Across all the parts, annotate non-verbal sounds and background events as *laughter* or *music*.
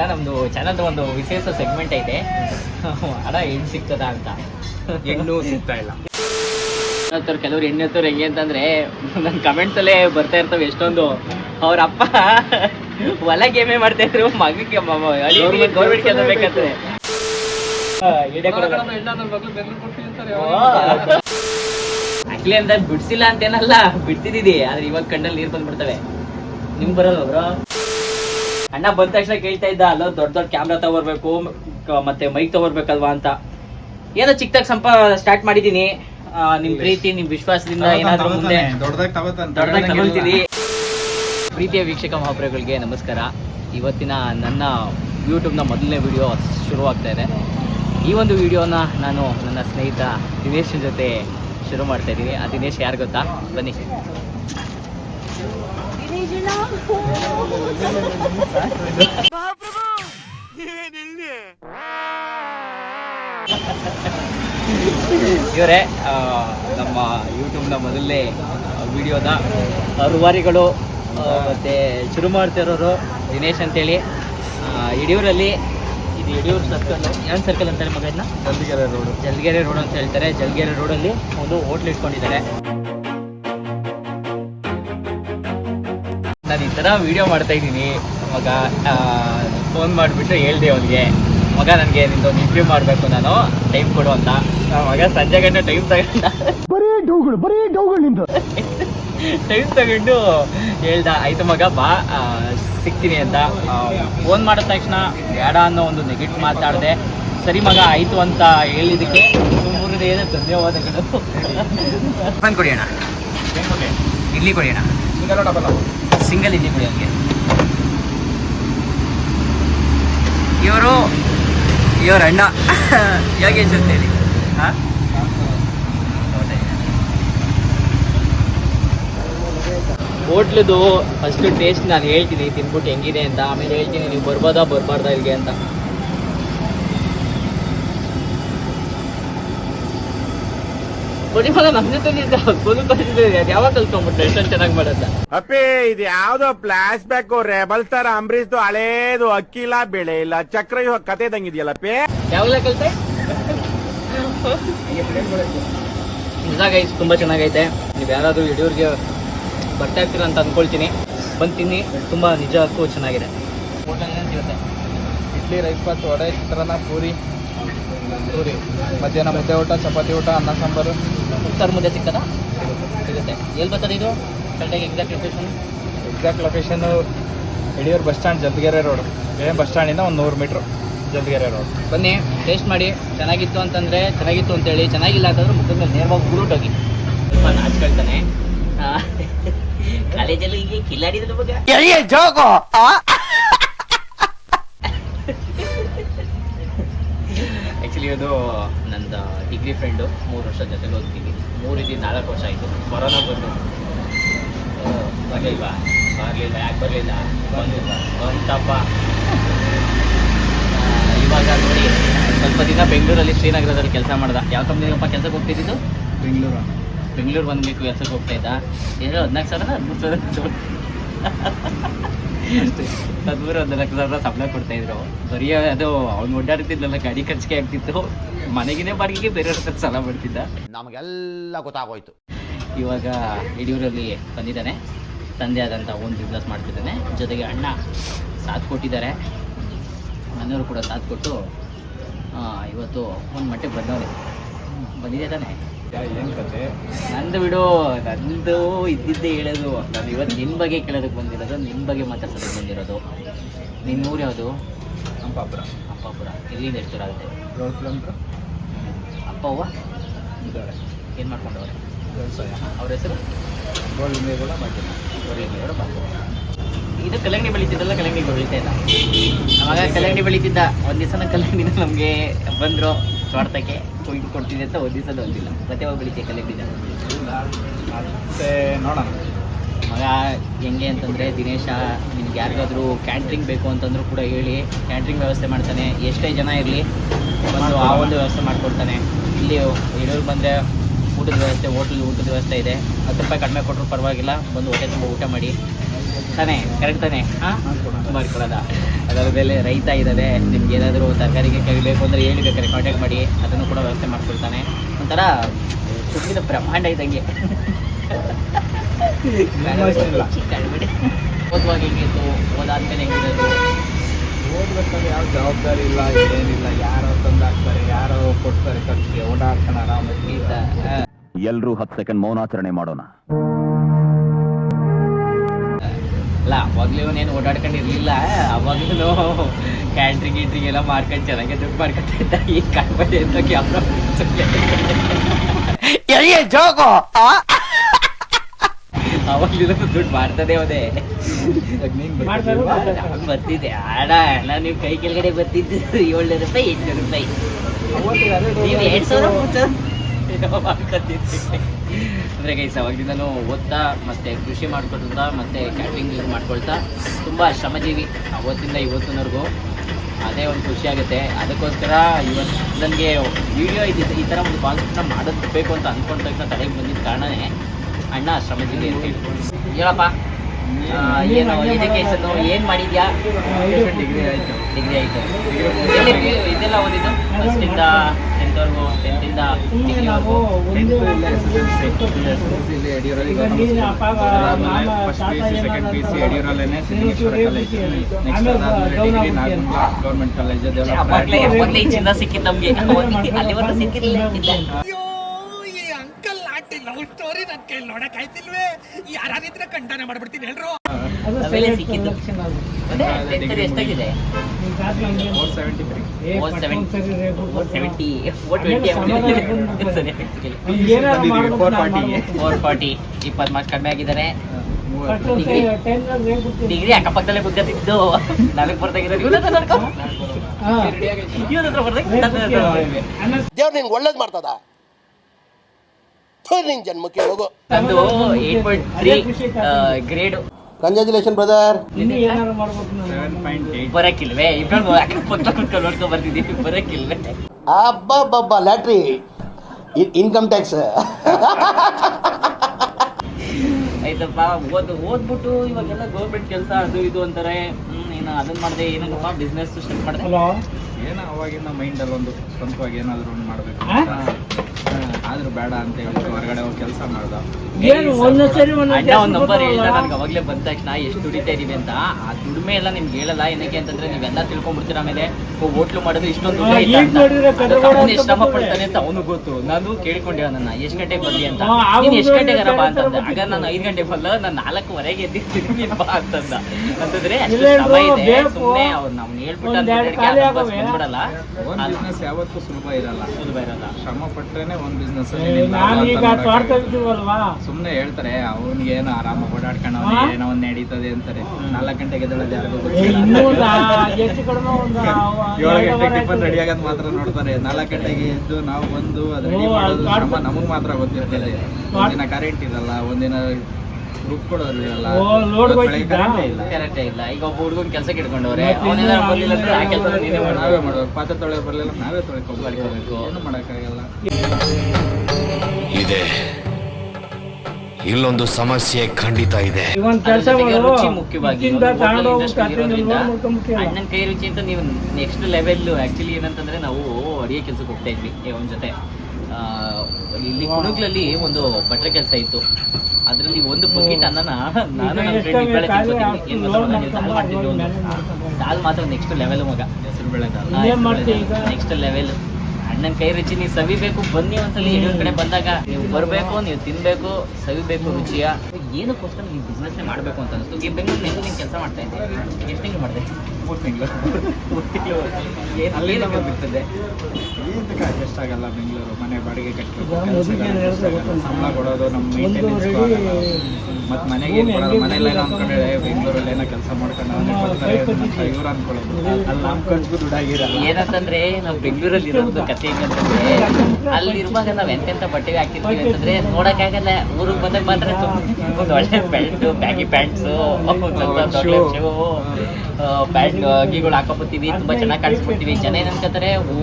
ಗೊತ್ತಿಲ್ಲ ನಮ್ದು ಚಾನಲ್ದು ಒಂದು ವಿಶೇಷ ಸೆಗ್ಮೆಂಟ್ ಐತೆ. ಹಣ ಏನ್ ಸಿಗ್ತದ ಅಂತ. ಹೆಣ್ಣು ಸಿಗ್ತಾ ಇಲ್ಲ. ಕೆಲವ್ರು ಹೆಣ್ಣತ್ತವ್ರು ಹೆಂಗೆ ಅಂತಂದ್ರೆ ನನ್ನ ಕಮೆಂಟ್ಸ್ ಅಲ್ಲೇ ಬರ್ತಾ ಇರ್ತವೆ ಎಷ್ಟೊಂದು. ಅವ್ರ ಅಪ್ಪ ಹೊಲ ಗೇಮೆ ಮಾಡ್ತಾ ಇದ್ರು ಮಗಕ್ಕೆ ಗೌರ್ಮೆಂಟ್ ಕೆಲಸ ಆಕ್ಚುಲಿ ಅಂತ ಬಿಡ್ಸಿಲ್ಲ ಅಂತೇನಲ್ಲ ಬಿಡ್ತಿದ್ದೀವಿ ಆದ್ರೆ ಇವಾಗ ಕಣ್ಣಲ್ಲಿ ನೀರು ಬಂದ್ಬಿಡ್ತವೆ. ನಿಮ್ಗೆ ಬರಲ್ಲ ಬ್ರೋ ಅಣ್ಣ ಬಂದ ತಕ್ಷಣ ಕೇಳ್ತಾ ಇದ್ದ ಅಲ್ಲೋ ದೊಡ್ಡ ದೊಡ್ಡ ಕ್ಯಾಮ್ರಾ ತಗೋರ್ಬೇಕು ಮತ್ತೆ ಮೈಕ್ ತಗೋರ್ಬೇಕಲ್ವಾ ಅಂತ. ಏನೋ ಚಿಕ್ಕದಾಗಿ ಸಂಪ ಸ್ಟಾರ್ಟ್ ಮಾಡಿದೀನಿ. ನಿಮ್ ಪ್ರೀತಿ ನಿಮ್ ವಿಶ್ವಾಸದಿಂದ ಏನಾದ್ರೂ ಮುಂದೆ ದೊಡ್ಡದಾಗಿ ತಗೋತಾನೆ ಪ್ರೀತಿಯ ವೀಕ್ಷಕ ಮಹಾಪ್ರಭುಗಳಿಗೆ ನಮಸ್ಕಾರ. ಇವತ್ತಿನ ನನ್ನ ಯೂಟ್ಯೂಬ್ನ ಮೊದಲನೇ ವಿಡಿಯೋ ಶುರುವಾಗ್ತಾ ಇದೆ. ಈ ಒಂದು ವಿಡಿಯೋನ ನಾನು ನನ್ನ ಸ್ನೇಹಿತ ದಿನೇಶ್ ಜೊತೆ ಶುರು ಮಾಡ್ತಾ ಇದ್ದೀನಿ. ಆ ದಿನೇಶ್ ಯಾರು ಗೊತ್ತಾ? ಬನ್ನಿ. ಇವರೇ ನಮ್ಮ ಯೂಟ್ಯೂಬ್ನ ಮೊದಲನೇ ವಿಡಿಯೋದ ರೂವಾರಿಗಳು ಮತ್ತೆ ಶುರು ಮಾಡ್ತಿರೋರು ದಿನೇಶ್ ಅಂತೇಳಿ. ಇಡಿಯೂರಲ್ಲಿ ಯಡಿಯೂರಲ್ಲಿ ಇದು ಯಡಿಯೂರು ಸರ್ಕಲ್ ಏನು ಸರ್ಕಲ್ ಅಂತಾರೆ ಮಗನ Jalgere road road. Jalgere road ಅಂತ ಹೇಳ್ತಾರೆ. ಜಲ್ಗೆರೆ ರೋಡಲ್ಲಿ ಒಂದು ಹೋಟ್ಲ್ ಇಟ್ಕೊಂಡಿದ್ದಾರೆ. ನಾನು ಈ ಥರ ವಿಡಿಯೋ ಮಾಡ್ತಾ ಇದ್ದೀನಿ. ಮಗ ಫೋನ್ ಮಾಡಿಬಿಟ್ಟು ಹೇಳಿದೆ ಅವನಿಗೆ. ಮಗ ನನಗೆ ನಿಂದೊಂದು ಇಂಟರ್ವ್ಯೂ ಮಾಡಬೇಕು ನಾನು. ಟೈಮ್ ಕೊಡು ಅಂತ. ಮಗ ಸಂಜೆ ಗಂಟೆ ಟೈಮ್ ತಗೊಂಡ. ಬರೀ ಡೌಗಳು ಬರೀ ಡೌಗಳು ನಿಂದು ಟೈಮ್ ತಗೊಂಡು ಹೇಳ್ದ ಆಯ್ತು ಮಗ ಬಾ. ಸಿಗ್ತೀನಿ ಅಂತ. ಫೋನ್ ಮಾಡಿದ ತಕ್ಷಣ ಬೇಡ ಅನ್ನೋ ಒಂದು ನೆಗೆಟಿವ್ ಮಾತಾಡಿದೆ. ಸರಿ ಮಗ ಆಯ್ತು ಅಂತ ಹೇಳಿದ್ದಕ್ಕೆ ಏನೇ ಧನ್ಯವಾದಗಳು ಬಂದು ಕೊಡಿ ಅಣ್ಣ. ಇಡ್ಲಿ ಕೊಡಿ. ಅಣ್ಣ. ಸಿಂಗಲ್ ಡಬಲ್ ಬಿಡಿ ಅವ್ರಿಗೆ ಇವರು, ಇವ್ರ ಅಣ್ಣ. ಯೋಗೇಶ್ ಅಂತೇಳಿ. ಹಾಂ? ಹೋಟ್ಲದು ಫಸ್ಟ್ ಟೇಸ್ಟ್ ನಾನು ಹೇಳ್ತೀನಿ, ತಿನ್ಬಿಟ್ಟು ಹೆಂಗಿದೆ ಅಂತ. ಆಮೇಲೆ ಹೇಳ್ತೀನಿ, ನೀವು ಬರ್ಬೋದಾ, ಬರಬಾರ್ದಾ ಇಲ್ಲಿಗೆ ಅಂತ. ನಮ್ಮ ಜೊತೆ ಫುಲ್ ಕಲಿಸಿದ್ರೆ ಅದು ಯಾವಾಗ ಕಲ್ತ್ಕೊಂಡ್ಬಿಟ್ರೆ ಎಷ್ಟೊಂದು ಚೆನ್ನಾಗಿ ಮಾಡೋದ ಅಪ್ಪಿ ಇದು ಯಾವ್ದೋ ಫ್ಲಾಶ್ ಬ್ಯಾಕ್ ರೆಬಲ್ ಸ್ಟಾರ್ ಅಂಬರೀಶ್ದು ಹಳೇದು ಅಕ್ಕಿಲ್ಲ ಬೆಳೆ ಇಲ್ಲ. ಚಕ್ರ ಇವಾಗ ಕತೆ ಇದಂಗಿದೆಯಲ್ಲಪ್ಪಿ ಯಾವಾಗ ಕಲ್ತೆ ನಿಜ ಗೈಸ್ ತುಂಬ ಚೆನ್ನಾಗೈತೆ. ನೀವು ಯಾರಾದರೂ ಯಡಿಯೂರಿಗೆ ಬರ್ತಾ ಇರ್ತೀರ ಅಂತ ಅಂದ್ಕೊಳ್ತೀನಿ ಬಂತೀನಿ ತುಂಬಾ ತುಂಬ ನಿಜಕ್ಕೂ ಚೆನ್ನಾಗಿದೆ. Idli rice bath vada chitranna puri. Puri ಮಧ್ಯಾಹ್ನ ಮುದ್ದೆ ಊಟ ಚಪಾತಿ ಊಟ ಅನ್ನ ಸಾಂಬಾರು. ಸರ್ ಮುದ್ದೆ ಸಿಗ್ತದಾ? ಸಿಗುತ್ತೆ. ಎಲ್ಲಿ ಬರ್ತದೆ ಇದು? ಕರೆಕ್ಟಾಗಿ exact location exact location Yediyur bus stand Jaldigere road ಬೇರೆ ಬಸ್ ಸ್ಟ್ಯಾಂಡಿಂದ ಒಂದು ನೂರು ಮೀಟ್ರ್ ಜಲ್ದಿಗೆರೆ ರೋಡ್ ಬನ್ನಿ ಟೇಸ್ಟ್ ಮಾಡಿ. ಚೆನ್ನಾಗಿತ್ತು ಅಂತಂದರೆ ಚೆನ್ನಾಗಿತ್ತು ಅಂತೇಳಿ. ಚೆನ್ನಾಗಿಲ್ಲ ಅಂತಂದ್ರೆ ಮುಖದ ಮೇಲೆ ನೇರವಾಗಿ ಗುರುಟ್ ಹೋಗಿ. ಸ್ವಲ್ಪ ನಾಚ್ಕೊಳ್ತಾನೆ ಕಾಲೇಜಲ್ಲಿ ಹೀಗೆ ಕಿಲ್ಲಾಡಿದ್ರು ಮಗ ಅದು ನಂದು ಡಿಗ್ರಿ ಫ್ರೆಂಡು ಮೂರು ವರ್ಷ ಜೊತೆಗೆ ಓದ್ತೀವಿ ಮೂರಿಂದ ನಾಲ್ಕು ವರ್ಷ ಆಯಿತು. ಕೊರೋನಾ ಬಂದು. ಬರಲಿಲ್ವಾ? ಬರಲಿಲ್ಲ ಯಾಕೆ ಬರಲಿಲ್ಲ? ಬಂದಿಲ್ಲ ಅಂತಪ್ಪ ಇವಾಗ ನೋಡಿ ಸ್ವಲ್ಪ ದಿನ ಬೆಂಗಳೂರಲ್ಲಿ ಶ್ರೀನಗರದಲ್ಲಿ ಕೆಲಸ ಮಾಡ್ದ. ಯಾವ ಕಂಪ್ನಿಗಪ್ಪ ಕೆಲಸಕ್ಕೆ ಹೋಗ್ತಿದ್ದು ಬೆಂಗಳೂರು. ಬೆಂಗಳೂರು ಬಂದ್ಬೇಕು ಕೆಲಸಕ್ಕೆ ಹೋಗ್ತಾ ಇದ್ದ. ಏನೋ ಹದಿನಾಲ್ಕು ಸಾವಿರ ಹದಿಮೂರು ಸಾವಿರ. ಹದಿಮೂರು ಲಕ್ಷ ಸಾವಿರ ಸಂಬಳ ಕೊಡ್ತಾ ಇದ್ರು. ಬರೀ ಅದು ಅವ್ನು ಓಡಾಡ್ತಿದ್ಲಲ್ಲ ಗಾಡಿ ಖರ್ಚಿಗೆ ಆಗ್ತಿತ್ತು. ಮನೆಗಿನೇ ಬಾಡಿಗೆಗೆ ಬೇರೆ ಹತ್ರ ಸಾಲ ಮಾಡ್ತಿದ್ದ. ನಮಗೆಲ್ಲ ಗೊತ್ತಾಗೋಯ್ತು. ಇವಾಗ ಯಡಿಯೂರಲ್ಲಿ ಬಂದಿದ್ದಾನೆ. ತಂದೆ ಆದಂಥ ಓನ್ ಬಿಸ್ನೆಸ್ ಮಾಡ್ತಿದ್ದಾನೆ. ಜೊತೆಗೆ ಅಣ್ಣ ಸಾಥ್ ಕೊಟ್ಟಿದ್ದಾರೆ. ಮನೆಯವರು ಕೂಡ ಸಾಥ್ ಕೊಟ್ಟು ಇವತ್ತು ಒಂದು ಮಟ್ಟಿಗೆ ಬಂದವನೇ ಬಂದಿದೆ ತಾನೆ. ಏನು ಕತೆ? ನಂದು ಬಿಡು ನಂದು ಇದ್ದಿದ್ದೇ ಹೇಳೋದು. ನಾನು ಇವತ್ತು ನಿನ್ನ ಬಗ್ಗೆ ಕೇಳೋದಕ್ಕೆ ಬಂದಿರೋದು ನಿನ್ನ ಬಗ್ಗೆ ಮಾತಾಡ್ಸೋದಕ್ಕೆ ಬಂದಿರೋದು. ನಿನ್ನ ಊರು ಯಾವುದು? ಅಪ್ಪಾಪುರ. ಅಪ್ಪಾಪುರ. ಇಲ್ಲಿಂದ ಎಷ್ಟು ದೂರ ಆಗುತ್ತೆ? ಏಳು ಕಿಲೋಮೀಟ್ರ್. ಅಪ್ಪ ಅವ್ವ? ಇದ್ದಾರೆ. ಏನು ಮಾಡ್ಕೊಂಡವ್ರೆ? ವ್ಯವಸಾಯ. ಅವ್ರ ಹೆಸರು? ಗೋಲ್ಡ್ ಕೂಡ ಮಾಡ್ತೀನಿ ಇದು ಕಲ್ಲಂಗಡಿ ಬೆಳೀತಿದ್ದಲ್ಲ ಕಲ್ಲಂಗಡಿ ಬೆಳೀತಾ ಇಲ್ಲ. ಅವಾಗ ಕಲ್ಲಂಗಡಿ ಬೆಳೀತಿದ್ದ. ಒಂದು ದಿವಸ ಕಲ್ಲಂಗಡಿನ ನಮಗೆ ಬಂದರು. ತೋಟಕ್ಕೆ ಕೊಯ್ದು ಕೊಡ್ತಿದೆ ಅಂತ ಒಂದು ಒಂದಿಲ್ಲ ಮತ್ತೆ ಹೋಗಿ ಕಲೆಕ್ಟ್ ಕಲ್ಲಂಗಡಿನ ಮತ್ತೆ ನೋಡೋಣ. ಮಗ ಹೆಂಗೆ ಅಂತಂದರೆ ದಿನೇಶ ನಿಮ್ಗೆ ಯಾರಿಗಾದರೂ ಕ್ಯಾಂಟ್ರಿಂಗ್ ಬೇಕು ಅಂತಂದ್ರೂ ಕೂಡ ಹೇಳಿ ಕ್ಯಾಂಟ್ರಿಂಗ್ ವ್ಯವಸ್ಥೆ ಮಾಡ್ತಾನೆ. ಎಷ್ಟೇ ಜನ ಇರಲಿ ಬಂದು ಆ ಒಂದು ವ್ಯವಸ್ಥೆ ಮಾಡಿಕೊಡ್ತಾನೆ. ಇಲ್ಲಿ ಯಡಿಯೂರು ಬಂದರೆ ಊಟದ ವ್ಯವಸ್ಥೆ ಹೋಟ್ಲ್ ಊಟದ ವ್ಯವಸ್ಥೆ ಇದೆ. ಹತ್ತು ರೂಪಾಯಿ ಕಡಿಮೆ ಕೊಟ್ಟರು ಪರವಾಗಿಲ್ಲ ಬಂದು ಹೊಟ್ಟೆ ತುಂಬ ಊಟ ಮಾಡಿ. ತಾನೇ ಕರೆಕ್ಟ್ ತಾನೇ? ಹಾ? ಮಾಡ್ಕೊಡೋದ ಅದರ ಮೇಲೆ ರೈತ ಇದ್ದಾವೆ ನಿಮ್ಗೆ ಏನಾದರೂ ತರಕಾರಿಗೆ ಕರಿಬೇಕು ಅಂದರೆ ಹೇಳಿ ಬೇಕಾದ್ರೆ ಕಾಂಟ್ಯಾಕ್ಟ್ ಮಾಡಿ ಅದನ್ನು ಕೂಡ ವ್ಯವಸ್ಥೆ ಮಾಡ್ಕೊಳ್ತಾನೆ ಒಂಥರ ತುಂಬಿದ ಬ್ರಹ್ಮಾಂಡ ಇದ್ದಂಗೆ. ಓದುವಾಗ ಹೆಂಗಿತ್ತು? ಓದಾದ್ಮೇಲೆ ಹೆಂಗಿರೋದು? ಓದ್ಬೇಕಾದ್ರೆ ಯಾವ ಜವಾಬ್ದಾರಿ ಇಲ್ಲ ಏನಿಲ್ಲ. ಯಾರೋ ತಂದು ಹಾಕ್ತಾರೆ ಯಾರೋ ಕೊಡ್ತಾರೆ ಖರ್ಚಿಗೆ. ಓಡಾಡ್ಕೊಂಡು ಆರಾಮಾಗಿ. ಎಲ್ರೂ ಹತ್ತು ಸೆಕೆಂಡ್ ಮೌನಾಚರಣೆ ಮಾಡೋಣ. ಅಲ್ಲ ಅವಾಗ್ಲೂ ಇವನೇನು ಓಡಾಡ್ಕೊಂಡಿರಲಿಲ್ಲ ಅವಾಗ್ಲೂ ಕ್ಯಾಂಟ್ರಿ ಗೀಟ್ರಿಗೆ ಎಲ್ಲ ಮಾಡ್ಕೊಂಡು ಚೆನ್ನಾಗಿ ದುಡ್ಡು ಮಾಡ್ಕೊತಾ ಈ ಈಗ ಕಾಡ್ಬಾರ್ದು ಅಂತ ಕ್ಯಾಮ್ರಾ ಅವಾಗ್ಲಿಂದ ದುಡ್ಡು ಮಾಡ್ತದೆ ನಾನ್ ಬರ್ತಿದ್ದೆ. ಆಡ ಅಣ್ಣ ನೀವು ಕೈ ಕೆಳಗಡೆ ಬರ್ತಿದ್ದು ಏಳ್ನೂರು ರೂಪಾಯಿ ಎಂಟ್ನೂರು ರೂಪಾಯಿ. ನೀವು ಎರಡು ಸಾವಿರ ಮೂರು ಸಾವಿರ ಏನೋ ಮಾಡ್ಕೊತಿದ್ದೆ ಅಂದ್ರೆ ಗೈಸ್ ಅವಾಗಿಂದನೂ ಓದ್ತಾ ಮತ್ತೆ ಕೃಷಿ ಮಾಡ್ಕೊಳ್ತಾ ಮತ್ತೆ ಕ್ಯಾಟ್ರಿಂಗ್ ಮಾಡ್ಕೊಳ್ತಾ ತುಂಬ ಶ್ರಮಜೀವಿ. ಅವತ್ತಿಂದ ಇವತ್ತಿನವರೆಗೂ ಅದೇ ಒಂದು ಖುಷಿ ಆಗುತ್ತೆ. ಅದಕ್ಕೋಸ್ಕರ ಇವತ್ತು ನನಗೆ ವಿಡಿಯೋ ಇದ್ದಿದ್ದು ಈ ಥರ ಒಂದು ಕಾನ್ಸೆಪ್ಟ್ನ ಮಾಡೋದು ಅಂತ ಅಂದ್ಕೊಂಡ ತಕ್ಷಣ ತಡೆಗೆ ಬಂದಿದ್ದ ಕಾರಣನೇ ಅಣ್ಣ ಶ್ರಮಜೀವಿ ಅಂತ ಹೇಳ್ಕೊಂಡು ಹೇಳಪ್ಪ. ಏನು ಎಜುಕೇಶನ್ ಏನು ಮಾಡಿದ್ಯಾ? ಡಿಗ್ರಿ ಆಯಿತು. ಡಿಗ್ರಿ ಆಯಿತು. ಇದೆಲ್ಲ ಓದಿದ್ದು? ಫಸ್ಟ್ ಇಂದ ಟೆಂತ್ ವರ್ಗು ಟೆಂತ್ ಇಂದ ಡಿಗ್ರಿವರೆಗೂ ಇಲ್ಲಿ ಯಡಿಯೂರಲ್ಲಿ first P C second P C ಯಡಿಯೂರಲ್ಲೇನೆ Siddeshwara college next ಅದಾದ್ಮೇಲೆ ಡಿಗ್ರಿ ನಾಗಮಂಗಲ ಗೌರ್ಮೆಂಟ್ ಕಾಲೇಜ್ ನಮ್ಗೆ. ಅಲ್ಲಿವರೆಗೂ ಆಂಟಿ ಲವ್ ಸ್ಟೋರಿ ನನ್ ಕೈಲಿ ನೋಡಕ್ ಆಯ್ತಿಲ್ವೇ? ಯಾರಾದ್ರೆ ಕಂಡಾನೆ ಮಾಡ್ಬಿಡ್ತೀನಿ ಹೇಳ್ರು ಆಮೇಲೆ ಸಿಕ್ಕಿದ್ದು. ಎಷ್ಟಾಗಿದೆ? ಫೋರ್ *laughs* ಫಾರ್ಟಿ ಇಪ್ಪತ್ತು ಮಾರ್ಕ್ಸ್ ಕಡಿಮೆ ಆಗಿದ್ದಾರೆ. ಡಿಗ್ರಿ ಅಕ್ಕಪಕ್ಕದಲ್ಲೇ ಕುತ್ಕೊತಿದ್ದು ನನಗೆ ಬರ್ದಾಗಿರೋದು ಇವನ ಹತ್ರ ನೋಡ್ಕೊ. ಇವನ ಹತ್ರ ಬರ್ದಾಗ ದೇವ್ರು ನಿನ್ಗೆ ಒಳ್ಳೇದು ಮಾಡ್ತದ? ನಿನ್ ಜನ್ಮಕ್ಕೆ ಹೋಗು. ನಂದು eight point three grade congratulation brother ಬರಕ್ಕಿಲ್ವೇ ಇಬ್ಬರು ನೋಡ್ಕೊಂಡ್ ಬರ್ತಿದ್ದೀವಿ ಬರಕ್ಕಿಲ್ವೇ ಅಬ್ಬಬ್ಬಬ್ಬ ಲ್ಯಾಟ್ರಿ ಇನ್ಕಮ್ ಟ್ಯಾಕ್ಸ್ ಆಯ್ತಪ್ಪ ಓದ್ ಓದ್ಬಿಟ್ಟು ಇವಾಗೆಲ್ಲ ಗೌರ್ಮೆಂಟ್ ಕೆಲಸ ಅದು ಇದು ಅಂತಾರೆ. ಹ್ಮ್ ಏನು ಅದನ್ನ ಮಾಡಿದೆ ಏನಪ್ಪ ಬಿಸ್ನೆಸ್ ಸ್ಟಾರ್ಟ್ ಮಾಡಿದೆ? ಏನೋ ಅವಾಗಿನ ಮೈಂಡಲ್ಲಿ ಒಂದು ಸ್ವಂತವಾಗಿ ಏನಾದರೂ ಒಂದು ಮಾಡಬೇಕು. ಆದ್ರೂ ಬೇಡ ಅಂತ ಹೇಳ್ಬಿಟ್ಟು ಹೊರಗಡೆ ಹೋಗಿ ಕೆಲಸ ಮಾಡ್ದ. ಏನು ಒಂದೊಂದ್ಸರಿ ಅಣ್ಣ ಒಂದ್ ನಂಬರ್ ಹೇಳ್ದ ನನಗೆ ಅವಾಗ್ಲೇ ಬಂದ ತಕ್ಷಣ ಎಷ್ಟು ದುಡಿತಾ ಇದೀವಿ ಅಂತ. ಆ ದುಡಿಮೆ ಎಲ್ಲ ನಿಮ್ಗೆ ಹೇಳಲ್ಲ ಏನಕ್ಕೆ ಅಂತಂದ್ರೆ ನೀವೆಲ್ಲ ತಿಳ್ಕೊಂಡ್ಬಿಡ್ತೀರ ಆಮೇಲೆ. ಹೋಟ್ಲು ಮಾಡಿದ್ರೆ ಇಷ್ಟೊಂದು ಎಷ್ಟು ಶ್ರಮ ಪಡ್ತಾನೆ ಅಂತ ಅವನು ಗೊತ್ತು. ನಾನು ಕೇಳ್ಕೊಂಡೆ ನನ್ನ ಎಷ್ಟು ಗಂಟೆಗೆ ಬರ್ಲಿ ಅಂತ. ನೀನ್ ಎಷ್ಟು ಗಂಟೆಗೆ ಬಾ ಅಂತಂದ. ಆಗ ನಾನು ಐದು ಗಂಟೆ ಬಲ್ಲ ನಾನು ನಾಲ್ಕುವರೆಗೆ ಎದ್ದಿರ್ತೀನಿ ನೀನ್ ಬಾ ಅಂತಂದ. ಅಂತಂದ್ರೆ ಅಷ್ಟು ಇಲ್ಲ ಶ್ರಮ ಇದೆ ಸುಮ್ಮನೆ ಅವ್ರು ನಮ್ನ ಹೇಳ್ಬಿಟ್ಟು ಬಿಡಲ್ಲ ಯಾವತ್ತೂ ಸುಲಭ ಇರಲ್ಲ. ಸುಲಭ ಇರಲ್ಲ. ಶ್ರಮ ಪಟ್ರೇನೆ ಒಂದ್ ಬಿಸ್ನೆಸ್ ನಾನೀಗ ಸುಮ್ಮನೆ ಹೇಳ್ತಾರೆ ಅವನಿಗೆ ಏನೋ ಆರಾಮ ಓಡಾಡ್ಕೊಂಡು? ಏನೋ ಒಂದು ನಡೀತದೆ ಅಂತಾರೆ. ನಾಲ್ಕು ಗಂಟೆಗೆ ಎದ್ದೇಳೋದು ಯಾರಿಗೂ ಇನ್ನೂ ಹೆಚ್ಚು ಕಡಿಮೆ ಒಂದು ಏಳು ಗಂಟೆಗೆ ಟಿಫನ್. ರೆಡಿ ಆಗೋದು ಮಾತ್ರ ನೋಡ್ತಾರೆ. ನಾಲ್ಕು ಗಂಟೆಗೆ ಎದ್ದು ನಾವು ಬಂದು ಅದು ರೆಡಿ ಮಾಡೋದು ನಮಗೆ ಮಾತ್ರ ಗೊತ್ತಿರ್ತದೆ. ಒಂದಿನ ಕರೆಂಟ್ ಇರಲ್ಲ ಒಂದಿನ ಇಲ್ಲ. ಕರೆಕ್ಟೇ ಇಲ್ಲ. ಈಗ ಒಬ್ಬ ಹುಡುಗನ್ ಕೆಲಸಕ್ಕೆ ಇಟ್ಕೊಂಡವ್ರೆ ಮತ್ತೆ ಅವನೇನಾರ ಬರ್ಲಿಲ್ಲ ಅಂದ್ರೆ ಆ ಕೆಲಸ ನೀನೇ ನಾವೇ ಮಾಡೋದು ಪಾತ್ರೆ ತೊಳೆ ಬರಲಿಲ್ಲ ನಾವೇ ತೊಳ್ಕೊಬೇಕು. ಏನು ಮಾಡೋಕ್ಕಾಗಲ್ಲ. ಇದೆ. ಇಲ್ಲೊಂದು ಸಮಸ್ಯೆ ಖಂಡಿತ ಇದೆ. ಒಂದ್ ಕೆಲಸ ರುಚಿ ಮುಖ್ಯವಾಗಿ ಒಂದು. ಅಣ್ಣನ ಕೈ ರುಚಿ ಅಂತ ನೀವು ನೆಕ್ಸ್ಟ್ ಲೆವೆಲ್ ಆಕ್ಚುಲಿ ಏನಂತಂದ್ರೆ ನಾವು ಅಡಿಗೆ ಕೆಲ್ಸಕ್ಕೆ ಹೋಗ್ತಾ ಇದ್ವಿ ಅವನ ಜೊತೆ. ಇಲ್ಲಿ ಕುಣುಗ್ಲಲ್ಲಿ ಒಂದು ಭಟ್ರ ಕೆಲಸ ಇತ್ತು. ಅದರಲ್ಲಿ ಒಂದು ಬಕೆಟ್ ಅನ್ನನ ನಾನು ನನ್ನ ಫ್ರೆಂಡ್ ಏನ್ ಗೊತ್ತಾ ನೀವು ದಾಲ್ ಮಾಡ್ತಿದ್ವಿ ಒಂದು. ಮೇಲೆ ದಾಲ್ ಮಾತ್ರ ನೆಕ್ಸ್ಟ್ ಲೆವೆಲ್ ಮಗ ಹೆಸರು ಬೆಳೆ? ನೆಕ್ಸ್ಟ್ ಲೆವೆಲ್ ಅಣ್ಣನ ಕೈ ರುಚಿ ನೀವು ಸವಿಬೇಕು ಬನ್ನಿ ಒಂದ್ಸಲಿ ಇನ್ನೊಂದ್ ಕಡೆ ಬಂದಾಗ. ನೀವು ಬರಬೇಕು ನೀವು ತಿನ್ಬೇಕು ಸವಿಬೇಕು ರುಚಿಯ. ಏನಕ್ಕೋಸ್ಕರ ನೀವು ಬಿಸ್ನೆಸ್ ಮಾಡ್ಬೇಕು ಅಂತ ಅನಿಸ್ತು. ಈ ಬೆಂಗಳೂರು ಹೆಂಗ್ ನೀವು ಕೆಲಸ ಮಾಡ್ತಾ ಇದ್ದೆ ಎಷ್ಟು ತಿಂಗಳು ಮೂರು ತಿಂಗಳು. ಮೂರು ತಿಂಗಳು ಏನು ಅಲ್ಲಿಂದ ಅಲ್ಲಿಂದ ಬಂದಿರ್ತದೆ ಏನಕ್ಕೆ ಅಡ್ಜಸ್ಟ್ ಆಗಲ್ಲ ಬೆಂಗಳೂರು ಮನೆ ಬಾಡಿಗೆ ಕಟ್ಟಬೇಕು. ಸಂಬಳ ಕೊಡೋದು ನಮ್ಮ ಮೇಂಟೆನೆನ್ಸ್ ಮತ್ತೆ ಮನೆಗೆ ಏನು ಕೊಡೋದು? ಬೆಂಗಳೂರಲ್ಲಿ ಕೆಲಸ ಮಾಡ್ಕೊಂಡು ಬರ್ತಾರೆ. ಇವ್ರು ಅಲ್ಲಿ ನಮ್ಮ ಖರ್ಚಿಗೂ ದುಡ್ಡಾಗಿರಲ್ಲ. ಏನಂತಂದ್ರೆ ನಾವು ಬೆಂಗಳೂರಲ್ಲಿ ಇರೋದು ಕತೆ ಹೆಂಗಂತಂದ್ರೆ ಅಲ್ಲಿ ಇರುವಾಗ ನಾವ್ ಎಂತೆಂತ ಬಟ್ಟೆ ಹಾಕಿರ್ತೀವಿ ಅಂತಂದ್ರೆ ನೋಡಕ್ಕಾಗಲ್ಲ. ಊರಿಗೆ ಬಂದಾಗ ಮಾತ್ರ ತುಂಬ- ಒಂದು ಒಳ್ಳೆ ಪ್ಯಾಂಟು ಬ್ಯಾಗಿ ಪ್ಯಾಂಟ್ಸು. ಬ್ಯಾಡ್ ಗೀಗಳು ಹಾಕೋಬತ್ತೀವಿ ತುಂಬಾ ಚೆನ್ನಾಗಿ ಕಾಣಿಸ್ಕೊಡ್ತೀವಿ. ಜನ ಏನ್ ಅನ್ಕೋತಾರೆ ಓ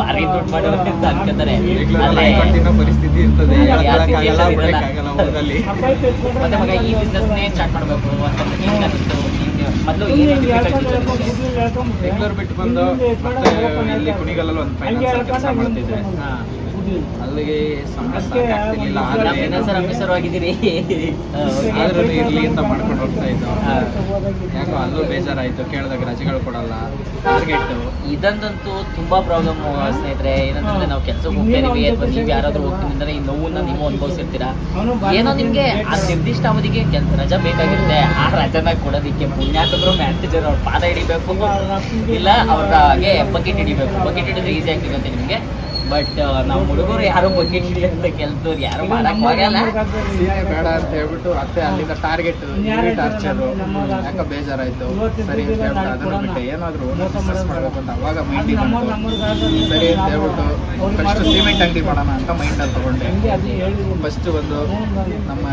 ಭಾರಿ ದುಡ್ಡು ಮಾಡೋರು ಅಂತ ಅನ್ಕೋತಾರೆ. ಪರಿಸ್ಥಿತಿ ಇರ್ತದೆ. ಮತ್ತೆ ಮಗ ಈ ಬಿಸ್ನೆಸ್ನೇ ಸ್ಟಾರ್ಟ್ ಮಾಡ್ಬೇಕು ಅಂತ ನಿಮ್ಗೆ ಅನಿಸ್ತು ಮೊದಲು ಏನು ಬೆಂಗಳೂರು ಬಿಟ್ಟು ಬಂದು ಇಲ್ಲಿ ಕುಣಿಗಲ್ಲಲ್ಲಿ ಒಂದು ಫೈನಾನ್ಸ್ ಕೆಲಸ ಮಾಡ್ತಿದ್ದೆ. ಅಲ್ಲಿಗೆ ಸಾಕಾಗ್ತಿರ್ಲಿಲ್ಲ. ಆದ್ರೆ ಫೈನಾನ್ಸರ್ ಆಫೀಸರ್ ಆಗಿದ್ದೀರಿ. *laughs* ಆದ್ರೂ ಇರ್ಲಿ ಅಂತ ಮಾಡ್ಕೊಂಡು ಹೋಗ್ತಾ ಇದ್ದೋ. ಯಾಕೋ ಅಲ್ಲೂ ಬೇಜಾರಾಯ್ತು ಕೇಳಿದಾಗ ರಜೆಗಳು ಕೊಡಲ್ಲ. ಟಾರ್ಗೆಟ್ ಇದಂತೂ ತುಂಬಾ ಪ್ರಾಬ್ಲಮ್ ಸ್ನೇಹಿತರೆ. ಏನಂತಂದ್ರೆ ನಾವು ಕೆಲಸಕ್ಕೆ ಹೋಗ್ತಾ ಇದೀವಿ ಅಥವಾ ನೀವು ಯಾರಾದ್ರೂ ಹೋಗ್ತೀನಿ ಅಂದ್ರೆ ಈ ನೋವನ್ನ ನೀವು ಅನುಭವಿಸಿರ್ತೀರಾ? ಏನೋ ನಿಮ್ಗೆ ಆ ನಿರ್ದಿಷ್ಟ ಅವಧಿಗೆ ಕೆಲ್ಸ ರಜಾ ಬೇಕಾಗಿರುತ್ತೆ. ಆ ರಜಾನ ಕೊಡೋದಿಕ್ಕೆ ಪುಣ್ಯಾತಂದ್ರು ಮ್ಯಾನೇಜರ್ ಅವ್ರ ಪಾದ ಹಿಡಿಬೇಕು. ಇಲ್ಲ ಅವ್ರಿಗೆ ಬಕೆಟ್ ಹಿಡಿಬೇಕು. ಬಕೆಟ್ ಹಿಡಿದ್ರೆ ಈಸಿ ಆಗ್ತಿರುತ್ತೆ ನಿಮ್ಗೆ? ಬಟ್ ನಮ್ಮ ಹುಡುಗರು ಯಾರು ಬಕೆಟ್ ಅಂತ ಕೆಲಸದವ್ರು ಯಾರು ಮಾಡಕ್ ಬೇಡ ಅಂತ ಹೇಳ್ಬಿಟ್ಟು ಅತ್ತೆ ಅಲ್ಲಿಂದ ಟಾರ್ಗೆಟ್ ಟಾರ್ಚರ್ ಯಾಕ ಬೇಜಾರಾಯ್ತು? ಸರಿ ಅಂತ ಹೇಳ್ಬಿಟ್ಟು ಅದನ್ನು ಬಿಟ್ಟೆ ಏನಾದ್ರು ಬಿಸ್ನೆಸ್ ಮಾಡ್ಬೇಕು ಅಂತ ಅವಾಗ ಮೈಂಡ್ ಸರಿ ಅಂತ ಹೇಳ್ಬಿಟ್ಟು ಫಸ್ಟ್ ಸಿಮೆಂಟ್ ಅಂಗಡಿ ಮಾಡೋಣ ಅಂತ ಮೈಂಡ್ ಅಲ್ಲಿ ತಗೊಂಡೆ. ಫಸ್ಟ್ ಒಂದು ನಮ್ಮ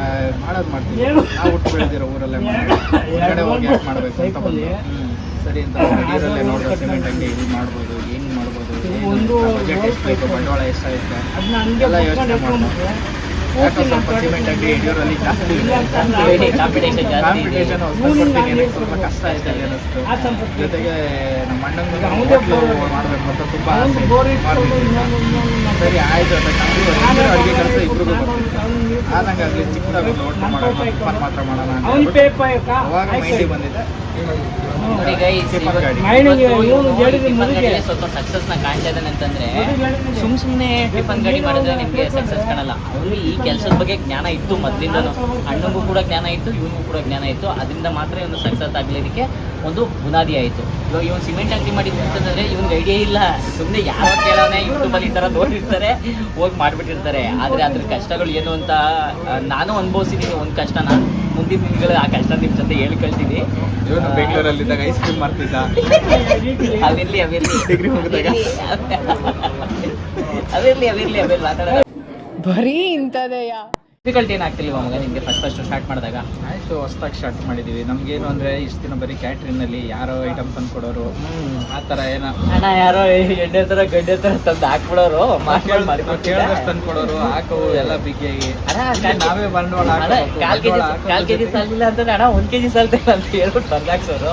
ಮಾಡೋದು ಮಾಡ್ತೀವಿ. ನಾವು ಹುಟ್ಟು ಬೆಳೆದಿರೋ ಊರಲ್ಲೇ ಮಾಡಿ ಹೊರಗಡೆ ಹೋಗಿ ಯಾಕೆ ಮಾಡಬೇಕು ಅಂತ ಬಂದು. ಸರಿ ಅಂತ ಊರಲ್ಲೇ ನೋಡೋ ಸಿಮೆಂಟ್ ಅಂಗಡಿ ಮಾಡ್ಬೋದು. ಬಜೆಟ್ ಎಷ್ಟು ಬೇಕು ಬಂಡವಾಳ ಎಷ್ಟಾಗುತ್ತೆ ಎಲ್ಲ ಯೋಚನೆ ಸ್ವಲ್ಪ ಸಿಮೆಂಟ್ ಅಂಗಡಿ ಯಡಿಯೂರಲ್ಲಿ ಜಾಸ್ತಿ ಇದೆ. ಕಾಂಪಿಟೇಷನ್ ಇದೆ. ಸ್ವಲ್ಪ ಕಷ್ಟ ಅಲ್ಲಿ ಅನ್ನಿಸ್ತು ಜೊತೆಗೆ ನಮ್ಮ ಅಣ್ಣಂಗೆ ಹೋಟ್ಲು ಮಾಡಬೇಕು ಅಂತ ತುಂಬಾ ಆಸೆ. ಸರಿ ಆಯಿತು. ಅಂತ ಅಡುಗೆ ಕೆಲಸ ಇಬ್ರಿಗೂ ಬರ್ತಿತ್ತು ಆದಂಗೆ ಆಗಲಿ ಚಿಕ್ಕದಾಗಿ ಒಂದು ಹೋಟ್ಲು ಮಾಡೋಣ ಟಿಫನ್ ಮಾತ್ರ ಮಾಡೋಣ ಅವಾಗ ಮೈಂಡಿಗೆ ಬಂದಿದೆ ನೋಡಿ ಸ್ವಲ್ಪ ಸಕ್ಸಸ್ನ ಕಾಣ್ತಾ ಇದ್ದಾನೆ ಅಂತಂದ್ರೆ ಸುಮ್ ಸುಮ್ನೆ ಟಿಫನ್ ಗಡಿ ಮಾಡಿದ್ರೆ ನಿಮ್ಗೆ ಸಕ್ಸಸ್ ಕಾಣಲ್ಲ. ಅವ್ರಿಗೆ ಈ ಕೆಲಸದ ಬಗ್ಗೆ ಜ್ಞಾನ ಇತ್ತು ಮೊದ್ಲಿಂದನು. ಅಣ್ಣಂಗೂ ಕೂಡ ಜ್ಞಾನ ಇತ್ತು ಇವನಿಗೂ ಕೂಡ ಜ್ಞಾನ ಇತ್ತು. ಅದರಿಂದ ಮಾತ್ರ ಇವನು ಸಕ್ಸಸ್ ಆಗ್ಲಿಕ್ಕೆ ಒಂದು ಬುನಾದಿ ಆಯಿತು. ಇವಾಗ ಇವನು ಸಿಮೆಂಟ್ ಅಂಗಡಿ ಮಾಡಿ ಅಂತಂದರೆ ಇವನಿಗೆ ಐಡಿಯಾ ಇಲ್ಲ. ಸುಮ್ಮನೆ ಯಾವ ಕೇಳೋನೆ ಯೂಟ್ಯೂಬಲ್ಲಿ ಈ ಥರ ನೋಡಿರ್ತಾರೆ ಹೋಗಿ ಮಾಡಿಬಿಟ್ಟಿರ್ತಾರೆ. ಆದರೆ ಅದ್ರ ಕಷ್ಟಗಳು ಏನು ಅಂತ ನಾನು ಅನುಭವಿಸಿದ್ದೀನಿ ಒಂದು ಕಷ್ಟನ. ಮುಂದಿನ ದಿನಗಳು ಆ ಕಷ್ಟ ನಿಮ್ಮ ಜೊತೆ ಹೇಳಿ ಕಳ್ತೀನಿ. ಇವನು ಬೆಂಗಳೂರಲ್ಲಿದ್ದಾಗ ಐಸ್ ಕ್ರೀಮ್ ಮಾಡ್ತಿದ್ದ. ಅವಿರ್ಲಿ ಅವಿರ್ಲಿ. ಡಿಗ್ರಿ ಹೋಗಿದಾಗ ಅವಿರ್ಲಿ ಅವಿರ್ಲಿ ಅವಿರ್ಲಿ ಮಾತಾಡೋಣ. ಬರೀ ಇಂಥದೆಯಾ ಡಿಫಿಕಲ್ಟಿ ಏನಾಗ್ತಿಲ್ವಾ ಮಗ ನಿಮಗೆ ಫಸ್ಟ್ ಫಸ್ಟ್ ಸ್ಟಾರ್ಟ್ ಮಾಡಿದಾಗ? ಆಯ್ತು ಹೊಸ್ದಾಗಿ ಸ್ಟಾರ್ಟ್ ಮಾಡಿದೀವಿ. ನಮ್ಗೇನು ಅಂದ್ರೆ ಇಷ್ಟು ದಿನ ಬರೀ ಕ್ಯಾಟ್ರಿಂಗ್ನಲ್ಲಿ ಯಾರೋ ಐಟಮ್ ತಂದು ಕೊಡೋರು ಆ ತರ ಏನೋ. ಅಣ್ಣ ಯಾರೋ ಎಣ್ಣೆ ತರ ಗಡ್ಡೆ ತರ ತಂದು ಹಾಕ್ಬಿಡೋರು ನಾವು ಕೇಳಿದಷ್ಟು ತಂದು ಕೊಡೋರು ಹಾಕೋ ಎಲ್ಲ ಬಿಗಿಯಾಗಿ ನಾವೇ ಬಂಡವಾಳ ಕಾಲ್ ಕೆಜಿ ಬಂಡವಾಳ ಹಾಕೋದ್ರ ಕಾಲ್ ಕೆಜಿ ಜೊತೆಗೆ. ಸಾಲಿಲ್ಲ ಅಂತಂದ್ರೆ ಅಣ್ಣ ಒಂದ್ ಕೆಜಿ ಸಾಲ್ತಿಲ್ಲ ಅಂತ ಹೇಳ್ಬಿಟ್ಟು ಬಂದಾಕ್ಸೋರು.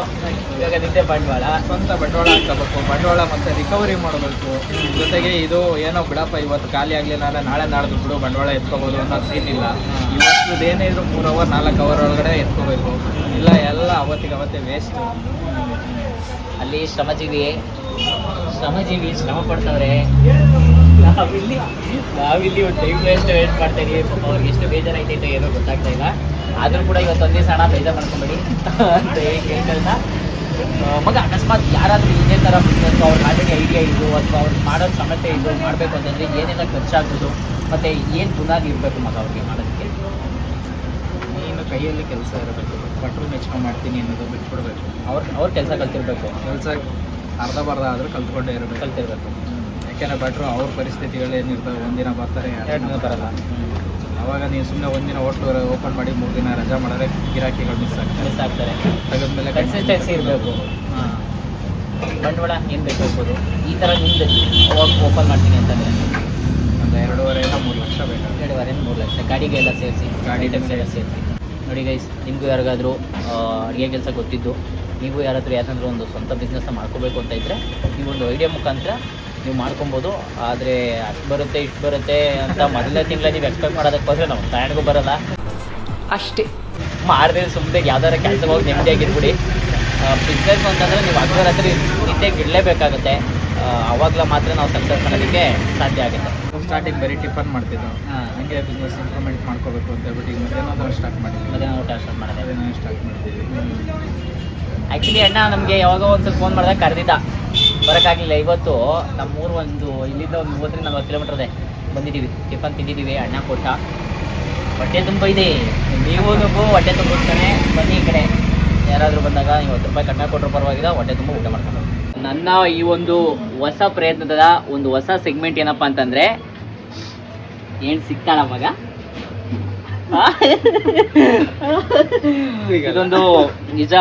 ಇವಾಗ ನಿಂತೆ ಬಂಡವಾಳ. ಸ್ವಂತ ಬಂಡವಾಳ ಹಾಕಬೇಕು ಬಂಡವಾಳ ಮತ್ತೆ ರಿಕವರಿ ಮಾಡಬೇಕು. ಜೊತೆಗೆ ಇದು ಏನೋ ಬಿಡಪ್ಪ ಇವತ್ತು ಖಾಲಿ ಆಗ್ಲಿಲ್ಲ ನಾಳೆ ನಾಳೆ ನಾಡ್ದು ಬಿಡು ಬಂಡವಾಳ ಎತ್ಕೋಬಹುದು ಅನ್ನೋ ಸೀನ್ ಇಲ್ಲ. ಇವತ್ತು ಏನೇ ಇದ್ರು ಮೂರ್ ಅವರ್ ನಾಲ್ಕು ಅವರ್ ಒಳಗಡೆ ಎತ್ಕೋಬೇಕು. ಇಲ್ಲ ಎಲ್ಲ ಅವತ್ತಿಗೆ ಅವತ್ತೇ ವೇಸ್ಟ್ ಅಲ್ಲಿ ಶ್ರಮಜೀವಿ ಶ್ರಮಜೀವಿ ಶ್ರಮ ಪಡ್ತವ್ರೆ. ನಾವಿಲ್ಲಿ ನಾವಿಲ್ಲಿ ಒಂದು ಟೈಮ್ ವೇಸ್ಟ್ ವೇಸ್ಟ್ ಮಾಡ್ತಾ ಇದೀವಿ? ಪಾಪ ಅವ್ರಿಗೆ ಎಷ್ಟು ಬೇಜಾರಾಯ್ತೈತೆ ಏನೋ ಗೊತ್ತಾಗ್ತಾ ಇಲ್ಲ. ಆದರೂ ಕೂಡ ಇವತ್ತು ಒಂದೇ ಸಣ್ಣ ಬೇಜಾರು ಮಾಡ್ಕೊಂಬೇಡಿ ಅಂತ ಹೇಳಿ ಕೇಳ್ಕೊಳ್ತಾ ಆ, ಮಗ ಅಕಸ್ಮಾತ್ ಯಾರಾದರೂ ಇದೇ ಥರ ಬಿಸ್ನೆಸ್ ಅವ್ರ ಆಲ್ರೆಡಿ ಐಡಿಯಾ ಇದ್ದು ಅಥವಾ ಅವ್ರು ಮಾಡೋ ಸಮಸ್ಯೆ ಇದು ಮಾಡಬೇಕು ಅಂತಂದ್ರೆ ಏನೆಲ್ಲ ಖರ್ಚಾಗ್ಬೋದು ಮತ್ತೆ ಏನು ಬುನಾದಿ ಇರಬೇಕು ಮಗ ಅವ್ರಿಗೆ? ಕೈಯಲ್ಲಿ ಕೆಲಸ ಇರಬೇಕು ಭಟ್ರು ಮೆಚ್ಕೊಂಡು ಮಾಡ್ತೀನಿ ಅನ್ನೋದು ಬಿಟ್ಬಿಡ್ಬೇಕು. ಅವ್ರ ಅವ್ರ ಕೆಲಸ ಕಲ್ತಿರ್ಬೇಕು. ಕೆಲಸ ಅರ್ಧ ಬರ್ಧ ಆದರೂ ಕಲ್ತ್ಕೊಂಡೇ ಇರಬೇಕು. ಕಲ್ತಿರ್ಬೇಕು. ಯಾಕೆಂದ್ರೆ ಭಟ್ರು ಅವ್ರ ಪರಿಸ್ಥಿತಿಗಳು ಏನಿರ್ತವೆ ಒಂದಿನ ಬರ್ತಾರೆ ಎರಡು ದಿನ ಬರಲ್ಲ. ಅವಾಗ ನೀವು ಸುಮ್ಮನೆ ಒಂದಿನ ಹೋಟ್ಲು ಓಪನ್ ಮಾಡಿ ಮೂರು ದಿನ ರಜಾ ಮಾಡಿದ್ರೆ ಗಿರಾಕಿಗಳು ಮಿಸ್ ಆಗ್ತಾರೆ. ಮಿಸ್ ಆಗ್ತಾರೆ. ತೆಗೆದ್ಮೇಲೆ ಕನ್ಸಿಸ್ಟೆನ್ಸಿ ಇರಬೇಕು. ಹಾಂ. ಬಂಡವಾಳ ಏನು ಬೇಕು ಈ ಥರ ನಿಮ್ದು ಅವಾಗ ಓಪನ್ ಮಾಡ್ತೀನಿ ಅಂತಂದರೆ? ಒಂದು ಎರಡೂವರೆಯಿಂದ ಮೂರು ಲಕ್ಷ ಬೇಕು ಎರಡುವರೆ ಮೂರು ಲಕ್ಷ. ಗಾಡಿಗೆ ಎಲ್ಲ ಸೇರಿಸಿ ಗಾಡಿ ಟೈಮ್ಸ್ ಎಲ್ಲ ಸೇರಿಸಿ. ನೋಡಿ ಗೈಸ್ ನಿಮಗೂ ಯಾರಿಗಾದರೂ ಅಡುಗೆ ಕೆಲಸ ಗೊತ್ತಿದ್ದು ನೀವು ಯಾರಾದರೂ ಯಾರಾದರೂ ಒಂದು ಸ್ವಂತ ಬಿಸ್ನೆಸ್ನ ಮಾಡ್ಕೋಬೇಕು ಅಂತ ಇದ್ದರೆ ನೀವು ಒಂದು ಐಡಿಯಾ ಮುಖಾಂತರ ನೀವು ಮಾಡ್ಕೊಬೋದು. ಆದರೆ ಅಷ್ಟು ಬರುತ್ತೆ ಇಷ್ಟು ಬರುತ್ತೆ ಅಂತ ಮೊದಲನೇ ತಿಂಗಳ ನೀವು ಎಕ್ಸ್ಪೆಕ್ಟ್ ಮಾಡೋದಕ್ಕೆ ಹೋದರೆ ನಾವು ತಯಾರಿಗೂ ಬರಲ್ಲ. ಅಷ್ಟೇ. ಮಾಡಿದ್ರೆ ಸುಮ್ಮನೆ ಯಾವ್ದಾರ ಕೆಲಸ ಹೋಗಿ ನೆಮ್ಮದಿಯಾಗಿರ್ಬಿಡಿ ಬಿಸ್ನೆಸ್ ಅಂತಂದರೆ ನೀವು ಅದರ ರಾತ್ರಿ ನಿದ್ದೆಗೆ ಇಡಲೇಬೇಕಾಗುತ್ತೆ ಆವಾಗಲೇ ಮಾತ್ರ ನಾವು ಸಕ್ಸಸ್ ಮಾಡೋದಕ್ಕೆ ಸಾಧ್ಯ ಆಗುತ್ತೆ. ಸ್ಟಾರ್ಟಿಂಗ್ ಬರೀ ಟಿಫನ್ ಮಾಡ್ತಿದ್ದೋ ಹಂಗೆ ಬಿಸ್ನೆಸ್ ಇಂಪ್ರೂವ್ಮೆಂಟ್ ಮಾಡ್ಕೋಬೇಕು ಅಂತ ಹೇಳ್ಬಿಟ್ಟು ಈಗ ಮಧ್ಯಾಹ್ನ ಸ್ಟಾರ್ಟ್ ಮಾಡಿದ್ವಿ. ಮಧ್ಯಾಹ್ನ ಊಟ ಸ್ಟಾರ್ಟ್ ಮಾಡಿದೆ. ಮಧ್ಯಾಹ್ನ ಸ್ಟಾರ್ಟ್ ಮಾಡಿದ್ದೀವಿ ಆ್ಯಕ್ಚುಲಿ ಅಣ್ಣ ನಮಗೆ ಯಾವಾಗೋ ಒಂದು ಸ್ವಲ್ಪ ಫೋನ್ ಮಾಡಿದಾಗ ಕರೆದಿದ್ದ. ಬರೋಕ್ಕಾಗಲಿಲ್ಲ. ಇವತ್ತು ನಮ್ಮ ಊರು ಒಂದು ಇಲ್ಲಿಂದ ಒಂದು ಮೂವತ್ತರಿಂದ ನಲ್ವತ್ತು ಕಿಲೋಮೀಟರ್ ಇದೆ. ಬಂದಿದ್ದೀವಿ. ಟಿಫನ್ ತಿಂದಿದ್ದೀವಿ. ಅಣ್ಣ ಕೊಟ್ಟ. ಹೊಟ್ಟೆ ತುಂಬ ಇದೆ. ನೀವು ಹೊಟ್ಟೆ ತುಂಬಿಸ್ತಾನೆ ಬನ್ನಿ ಈ ಕಡೆ. ಯಾರಾದರೂ ಬಂದಾಗ ನೀವು ಹತ್ತು ರೂಪಾಯಿ ಕಡಿಮೆ ಕೊಟ್ಟರು ಪರವಾಗಿಲ್ಲ. ಹೊಟ್ಟೆ ತುಂಬ ಊಟ ಮಾಡ್ಕೊಂಡು. ನನ್ನ ಈ ಒಂದು ಹೊಸ ಪ್ರಯತ್ನದ ಒಂದು ಹೊಸ ಸೆಗ್ಮೆಂಟ್ ಏನಪ್ಪ ಅಂತಂದರೆ ಏನು ಸಿಗ್ತಾಳ ಮಗ? ಇದೊಂದು ನಿಜ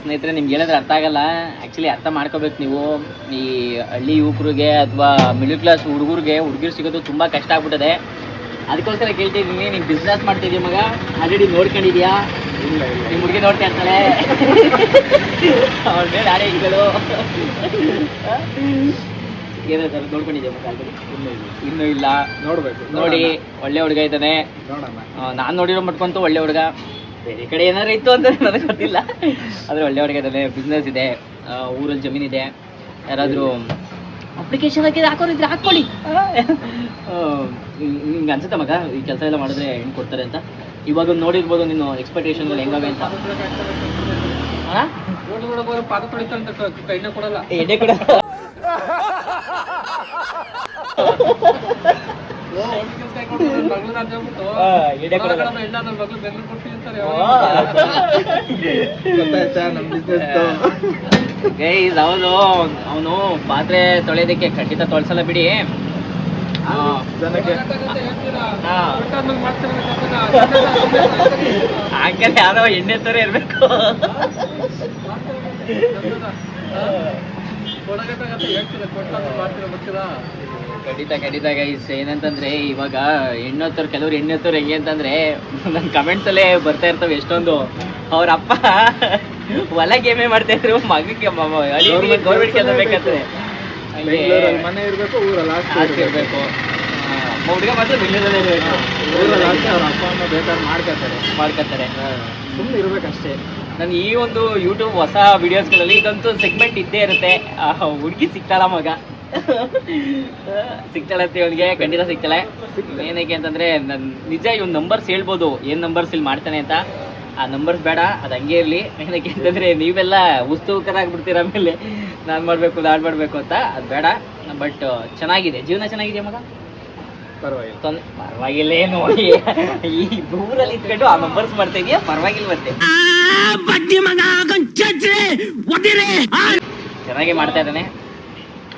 ಸ್ನೇಹಿತರೆ, ನಿಮ್ಗೆ ಹೇಳಿದ್ರೆ ಅರ್ಥ ಆಗಲ್ಲ. ಆಕ್ಚುಲಿ ಅರ್ಥ ಮಾಡ್ಕೋಬೇಕು ನೀವು. ಈ ಹಳ್ಳಿ ಯುವಕರಿಗೆ ಅಥವಾ ಮಿಡಲ್ ಕ್ಲಾಸ್ ಹುಡುಗರಿಗೆ ಹುಡುಗಿರು ಸಿಗೋದು ತುಂಬಾ ಕಷ್ಟ ಆಗ್ಬಿಟ್ಟಿದೆ. ಅದಕ್ಕೋಸ್ಕರ ಕೇಳ್ತಿದ್ದೀನಿ ನೀವು ಬಿಸ್ನೆಸ್ ಮಾಡ್ತಿದ್ದೀವಿ ಮಗ? ಆಲ್ರೆಡಿ ನೋಡ್ಕೊಂಡಿದ್ಯಾ? ನಿಮ್ಮ ಹುಡುಗಿ ನೋಡ್ತಾ ಇರ್ತಾಳೆ. ಅವ್ರ ಮೇಲೆ ಆಡೇಗಳು ಏನಾದ್ರು ನೋಡ್ಕೊಂಡಿದ್ದೆ? ಇನ್ನೂ ಇಲ್ಲ. ನೋಡ್ಬೇಕು. ನೋಡಿ ಒಳ್ಳೆ ಹುಡುಗ ಇದ್ದಾನೆ. ನೋಡೋಣ. ನಾನು ನೋಡಿರೋ ಮಟ್ಕೊಂತು ಒಳ್ಳೆ ಹುಡುಗ. ಬೇರೆ ಕಡೆ ಏನಾದ್ರು ಇತ್ತು ಅಂತ ನನಗೆ ಗೊತ್ತಿಲ್ಲ. ಆದರೆ ಒಳ್ಳೆ ಹುಡುಗ ಇದ್ದಾನೆ. ಬಿಸ್ನೆಸ್ ಇದೆ. ಊರಲ್ಲಿ ಊರಲ್ಲಿ ಜಮೀನಿದೆ ಯಾರಾದರೂ ಅಪ್ಲಿಕೇಶನ್ ಹಾಕಿದ್ರೆ ಹಾಕೋರಿದ್ರೆ ಹಾಕ್ಕೊಳ್ಳಿ. ನಿಂಗೆ ಅನ್ಸುತ್ತೆ ಮಗ? ಈ ಕೆಲಸ ಎಲ್ಲ ಮಾಡಿದ್ರೆ ಹೆಣ್ಣು ಕೊಡ್ತಾರೆ ಅಂತ? ಇವಾಗ ನೋಡಿರ್ಬೋದು ನೀನು ಎಕ್ಸ್ಪೆಕ್ಟೇಷನ್ ಹೆಂಗಾವೆ ಅಂತ? ಪಾದ ಕೈನ ಕೊಡಲ್ಲ. ಎಡೆ ಕೊಡಲ್ಲ. ಗೈಸ್ ಹೌದು ಅವನು ಪಾತ್ರೆ ತೊಳೆಯೋದಕ್ಕೆ ಖಂಡಿತ ತೊಳ್ಸಲ್ಲ ಬಿಡಿ. ಆ, ಯಾರೋ ಎಣ್ಣೆ ತರ ಇರ್ಬೇಕು. ಖಂಡಿತ ಖಂಡಿತ ಗೈಸ್ ಏನಂತಂದ್ರೆ ಇವಾಗ ಹೆಣ್ಣೊತ್ತರು ಕೆಲವ್ರು ಹೆಣ್ಣೊತ್ತರು ಹೆಂಗೆ ಅಂತಂದ್ರೆ ನನ್ನ ಕಮೆಂಟ್ಸ್ ಅಲ್ಲೇ ಬರ್ತಾ ಇರ್ತವೆ ಎಷ್ಟೊಂದು. ಅವ್ರ ಅಪ್ಪ ಹೊಲ ಗೇಮೆ ಮಾಡ್ತಾ ಇದ್ರು ಮಗಕ್ಕೆ ಗೌರ್ಮೆಂಟ್ ಕೆಲಸ ಬೇಕಂದ್ರೆ ಹಂಗೆ ಮನೆ ಇರಬೇಕು ಊರಲ್ಲಿ ಆಸ್ತಿ ಇರ್ಬೇಕು. ಇರ್ಬೇಕು. ಹುಡುಗ ಮಾತ್ರ ಬೆಂಗಳೂರಲ್ಲೇ ಇರ್ಬೇಕು. ಊರಲ್ಲಿ ಆಸ್ತಿ ಅವ್ರ ಅಪ್ಪ ಅಮ್ಮ ಬೇಕಾದ್ರೆ ಮಾಡ್ಕೊತಾರೆ. ಮಾಡ್ಕೊತಾರೆ. ಸುಮ್ಮನೆ ಇರ್ಬೇಕಷ್ಟೇ. ನಾನು ಈ ಒಂದು ಯೂಟ್ಯೂಬ್ ಹೊಸ ವಿಡಿಯೋಸ್ಗಳಲ್ಲಿ ಇದಂತೂ ಸೆಗ್ಮೆಂಟ್ ಇದ್ದೇ ಇರುತ್ತೆ. ಹುಡುಗಿ ಸಿಗ್ತಾಳ ಮಗ. ಸಿಗ್ತಾಳಂತೆ ಇವನಿಗೆ, ಖಂಡಿತ ಸಿಗ್ತಾಳೆ. ಏನಕ್ಕೆ ಅಂತಂದ್ರೆ, ನನ್ ನಿಜ ಇವ್ನ ನಂಬರ್ಸ್ ಹೇಳ್ಬೋದು. ಏನ್ ನಂಬರ್ಸ್ ಇಲ್ಲಿ ಮಾಡ್ತಾನೆ ಅಂತ. ಆ ನಂಬರ್ಸ್ ಬೇಡ, ಅದು ಹಂಗೆ ಇರಲಿ. ಏನಕ್ಕೆ ಅಂತಂದ್ರೆ, ನೀವೆಲ್ಲ ಉತ್ಸುಕರಾಗ್ಬಿಡ್ತೀರ ಆಮೇಲೆ ನಾನು ಮಾಡಬೇಕು ನಾನು ಮಾಡಬೇಕು ಅಂತ. ಅದು ಬೇಡ, ಬಟ್, ಚೆನ್ನಾಗಿದೆ. ಜೀವನ ಚೆನ್ನಾಗಿದೆ ಮಗ? ಪರವಾಗಿಲ್ಲ. ತೊಂದ್ರೆ ಪರವಾಗಿಲ್ಲ ಏನು ಈ ದೂರಲ್ಲಿ ಇಟ್ಕೊಂಡು ಆ ನಂಬರ್ಸ್ ಮಾಡ್ತಾ ಇದೀಯಾ? ಪರವಾಗಿಲ್ಲ ಮತ್ತೆ. ಚೆನ್ನಾಗಿ ಮಾಡ್ತಾ ಇದ್ದಾನೆ.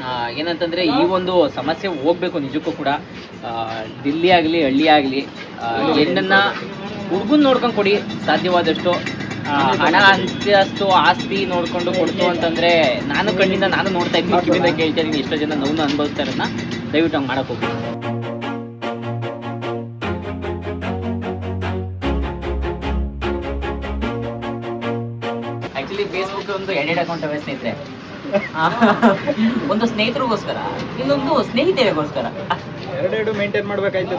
ಆ, ಏನಂತಂದ್ರೆ ಈ ಒಂದು ಸಮಸ್ಯೆ ಹೋಗ್ಬೇಕು ನಿಜಕ್ಕೂ ಕೂಡ. ಆ, ದಿಲ್ಲಿ ಆಗಲಿ ಹಳ್ಳಿ ಆಗಲಿ ಹೆಣ್ಣನ್ನ ಹುಡುಗನ್ ನೋಡ್ಕೊಂಡು ಕೊಡಿ. ಸಾಧ್ಯವಾದಷ್ಟು ಆ, ಹಣ ಅಂತಸ್ತು ಆಸ್ತಿ ನೋಡ್ಕೊಂಡು ಕೊಡ್ತು ಅಂತಂದ್ರೆ ನಾನು ಕಣ್ಣಿಂದ ನಾನು ನೋಡ್ತಾ ಇದ್ದೀನಿ. ಕೇಳ್ತಾ ಇದ್ದೀನಿ. ಎಷ್ಟೋ ಜನ ನೋವು ಅನುಭವಿಸ್ತಾರನ್ನ ದಯವಿಟ್ಟು ಹಂಗೆ ಮಾಡಕ್ ಹೋಗಿ ಒಂದು ಎಡೆಡ್ ಅಕೌಂಟ್ ಅವೇ ಸ್ನೇಹಿತರೆ? ಒಂದು ಸ್ನೇಹಿತರಿಗೋಸ್ಕರ ಇನ್ನೊಂದು ಸ್ನೇಹಿತೆಯರಿಗೋಸ್ಕರ ಎರಡೆರಡು ಮೇಂಟೈನ್ ಮಾಡ್ಬೇಕಾಯ್ತು